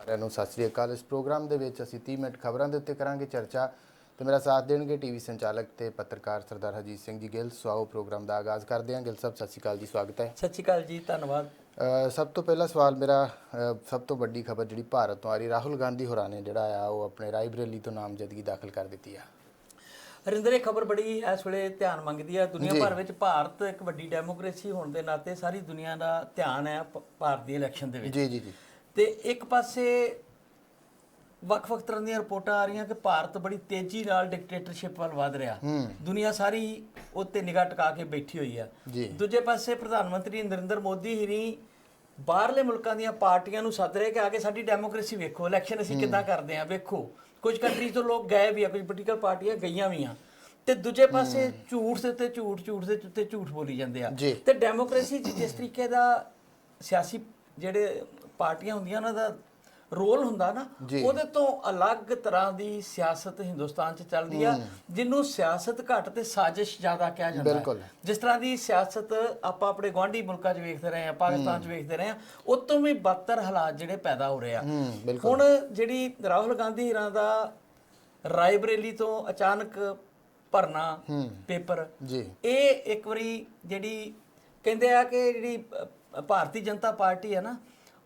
ਸਾਰਿਆਂ ਨੂੰ ਸਤਿ ਸ੍ਰੀ ਅਕਾਲ। ਇਸ ਪ੍ਰੋਗਰਾਮ ਦੇ ਵਿੱਚ ਅਸੀਂ 30 ਮਿੰਟ ਖਬਰਾਂ ਦੇ ਉੱਤੇ ਕਰਾਂਗੇ ਚਰਚਾ ਤੇ ਮੇਰਾ ਸਾਥ ਦੇਣਗੇ ਟੀਵੀ ਸੰਚਾਲਕ ਤੇ ਪੱਤਰਕਾਰ ਸਰਦਾਰ ਹਰਜੀਤ ਸਿੰਘ ਜੀ ਗਿੱਲ। ਸਵਾਓ ਪ੍ਰੋਗਰਾਮ ਦਾ ਆਗਾਜ਼ ਕਰਦੇ ਹਾਂ। ਗਿੱਲ ਸਾਹਿਬ ਸਤਿ ਸ੍ਰੀ ਅਕਾਲ ਜੀ ਸਵਾਗਤ ਹੈ। ਸਤਿ ਸ਼੍ਰੀ ਅਕਾਲ ਜੀ ਧੰਨਵਾਦ। ਸਭ ਤੋਂ ਪਹਿਲਾ ਸਵਾਲ ਮੇਰਾ ਸਭ ਤੋਂ ਵੱਡੀ ਖਬਰ ਜਿਹੜੀ ਭਾਰਤ ਤੋਂ ਆ ਰਹੀ ਰਾਹੁਲ ਗਾਂਧੀ ਹੋਰਾਂ ਨੇ ਜਿਹੜਾ ਆ ਉਹ ਆਪਣੇ ਰਾਇਬਰੇਲੀ ਤੋਂ ਨਾਮਜ਼ਦਗੀ ਦਾਖਲ ਕਰ ਦਿੱਤੀ ਆ। ਹਰਿੰਦਰ ਇਹ ਖਬਰ ਬੜੀ ਇਸ ਵੇਲੇ ਧਿਆਨ ਮੰਗਦੀ ਹੈ ਦੁਨੀਆ ਭਰ ਵਿੱਚ ਭਾਰਤ ਇੱਕ ਵੱਡੀ ਡੈਮੋਕ੍ਰੇਸੀ ਹੋਣ ਦੇ ਨਾਤੇ ਸਾਰੀ ਦੁਨੀਆ ਦਾ ਧਿਆਨ ਹੈ ਭਾਰਤ ਦੀ ਇਲੈਕਸ਼ਨ ਦੇ ਵਿੱਚ। ਜੀ ਜੀ ਜੀ। ਤੇ ਇੱਕ ਪਾਸੇ ਵੱਖ-ਵੱਖ ਤਰ੍ਹਾਂ ਦੀਆਂ ਰਿਪੋਰਟਾਂ ਆ ਰਹੀਆਂ ਕਿ ਭਾਰਤ ਬੜੀ ਤੇਜ਼ੀ ਨਾਲ ਡਿਕਟੇਟਰਸ਼ਿਪ ਵੱਲ ਵਧ ਰਿਹਾ। ਦੁਨੀਆ ਸਾਰੀ ਉੱਤੇ ਨਿਗਾਹ ਟਿਕਾ ਕੇ ਬੈਠੀ ਹੋਈ ਆ। ਦੂਜੇ ਪਾਸੇ ਪ੍ਰਧਾਨ ਮੰਤਰੀ ਨਰਿੰਦਰ ਮੋਦੀ ਹੀ ਬਾਹਰਲੇ ਮੁਲਕਾਂ ਦੀਆਂ ਪਾਰਟੀਆਂ ਨੂੰ ਸੱਦ ਰਹੇ ਕਿ ਆ ਕੇ ਸਾਡੀ ਡੈਮੋਕ੍ਰੇਸੀ ਵੇਖੋ ਇਲੈਕਸ਼ਨ ਅਸੀਂ ਕਿੱਦਾਂ ਕਰਦੇ ਆ ਵੇਖੋ। ਕੁਝ ਕੰਟਰੀ ਤੋਂ ਲੋਕ ਗਏ ਵੀ ਆ ਕੁਝ ਪੋਲੀਟੀਕਲ ਪਾਰਟੀਆਂ ਗਈਆਂ ਵੀ ਆ। ਤੇ ਦੂਜੇ ਪਾਸੇ ਝੂਠ ਦੇ ਉੱਤੇ ਝੂਠ ਝੂਠ ਦੇ ਉੱਤੇ ਝੂਠ ਬੋਲੀ ਜਾਂਦੇ ਆ। ਤੇ ਡੈਮੋਕ੍ਰੇਸੀ ਜਿਸ ਤਰੀਕੇ ਦਾ ਸਿਆਸੀ ਜਿਹੜੇ ਪਾਰਟੀਆਂ ਹੁੰਦੀਆਂ ਉਹਨਾਂ ਦਾ ਰੋਲ ਹੁੰਦਾ ਨਾ। ਉਹਦੇ ਤੋਂ ਅਲੱਗ ਤਰ੍ਹਾਂ ਦੀ ਸਿਆਸਤ ਹਿੰਦੁਸਤਾਨ 'ਚ ਚੱਲਦੀ ਆ ਜਿਹਨੂੰ ਸਿਆਸਤ ਘੱਟ ਤੇ ਸਾਜ਼ਿਸ਼ ਜ਼ਿਆਦਾ ਕਿਹਾ ਜਾਂਦਾ। ਹੈ। ਜਿਸ ਤਰ੍ਹਾਂ ਦੀ ਸਿਆਸਤ ਆਪਾਂ ਆਪਣੇ ਗਵਾਂਢੀ ਮੁਲਕਾਂ 'ਚ ਵੇਖਦੇ ਰਹੇ ਆ ਪਾਕਿਸਤਾਨ 'ਚ ਵੇਖਦੇ ਰਹੇ ਆ ਉਸ ਤੋਂ ਵੀ ਬੱਤਰ ਹਾਲਾਤ ਜਿਹੜੇ ਪੈਦਾ ਹੋ ਰਹੇ ਆ। ਹੁਣ ਜਿਹੜੀ ਰਾਹੁਲ ਗਾਂਧੀ ਹੀਰਾਂ ਦਾ ਰਾਇਬਰੇਲੀ ਤੋਂ ਅਚਾਨਕ ਭਰਨਾ ਪੇਪਰ ਜੀ। ਇਹ ਇੱਕ ਵਾਰੀ ਜਿਹੜੀ ਕਹਿੰਦੇ ਆ ਕਿ ਜਿਹੜੀ ਭਾਰਤੀ ਜਨਤਾ ਪਾਰਟੀ ਹੈ ਨਾ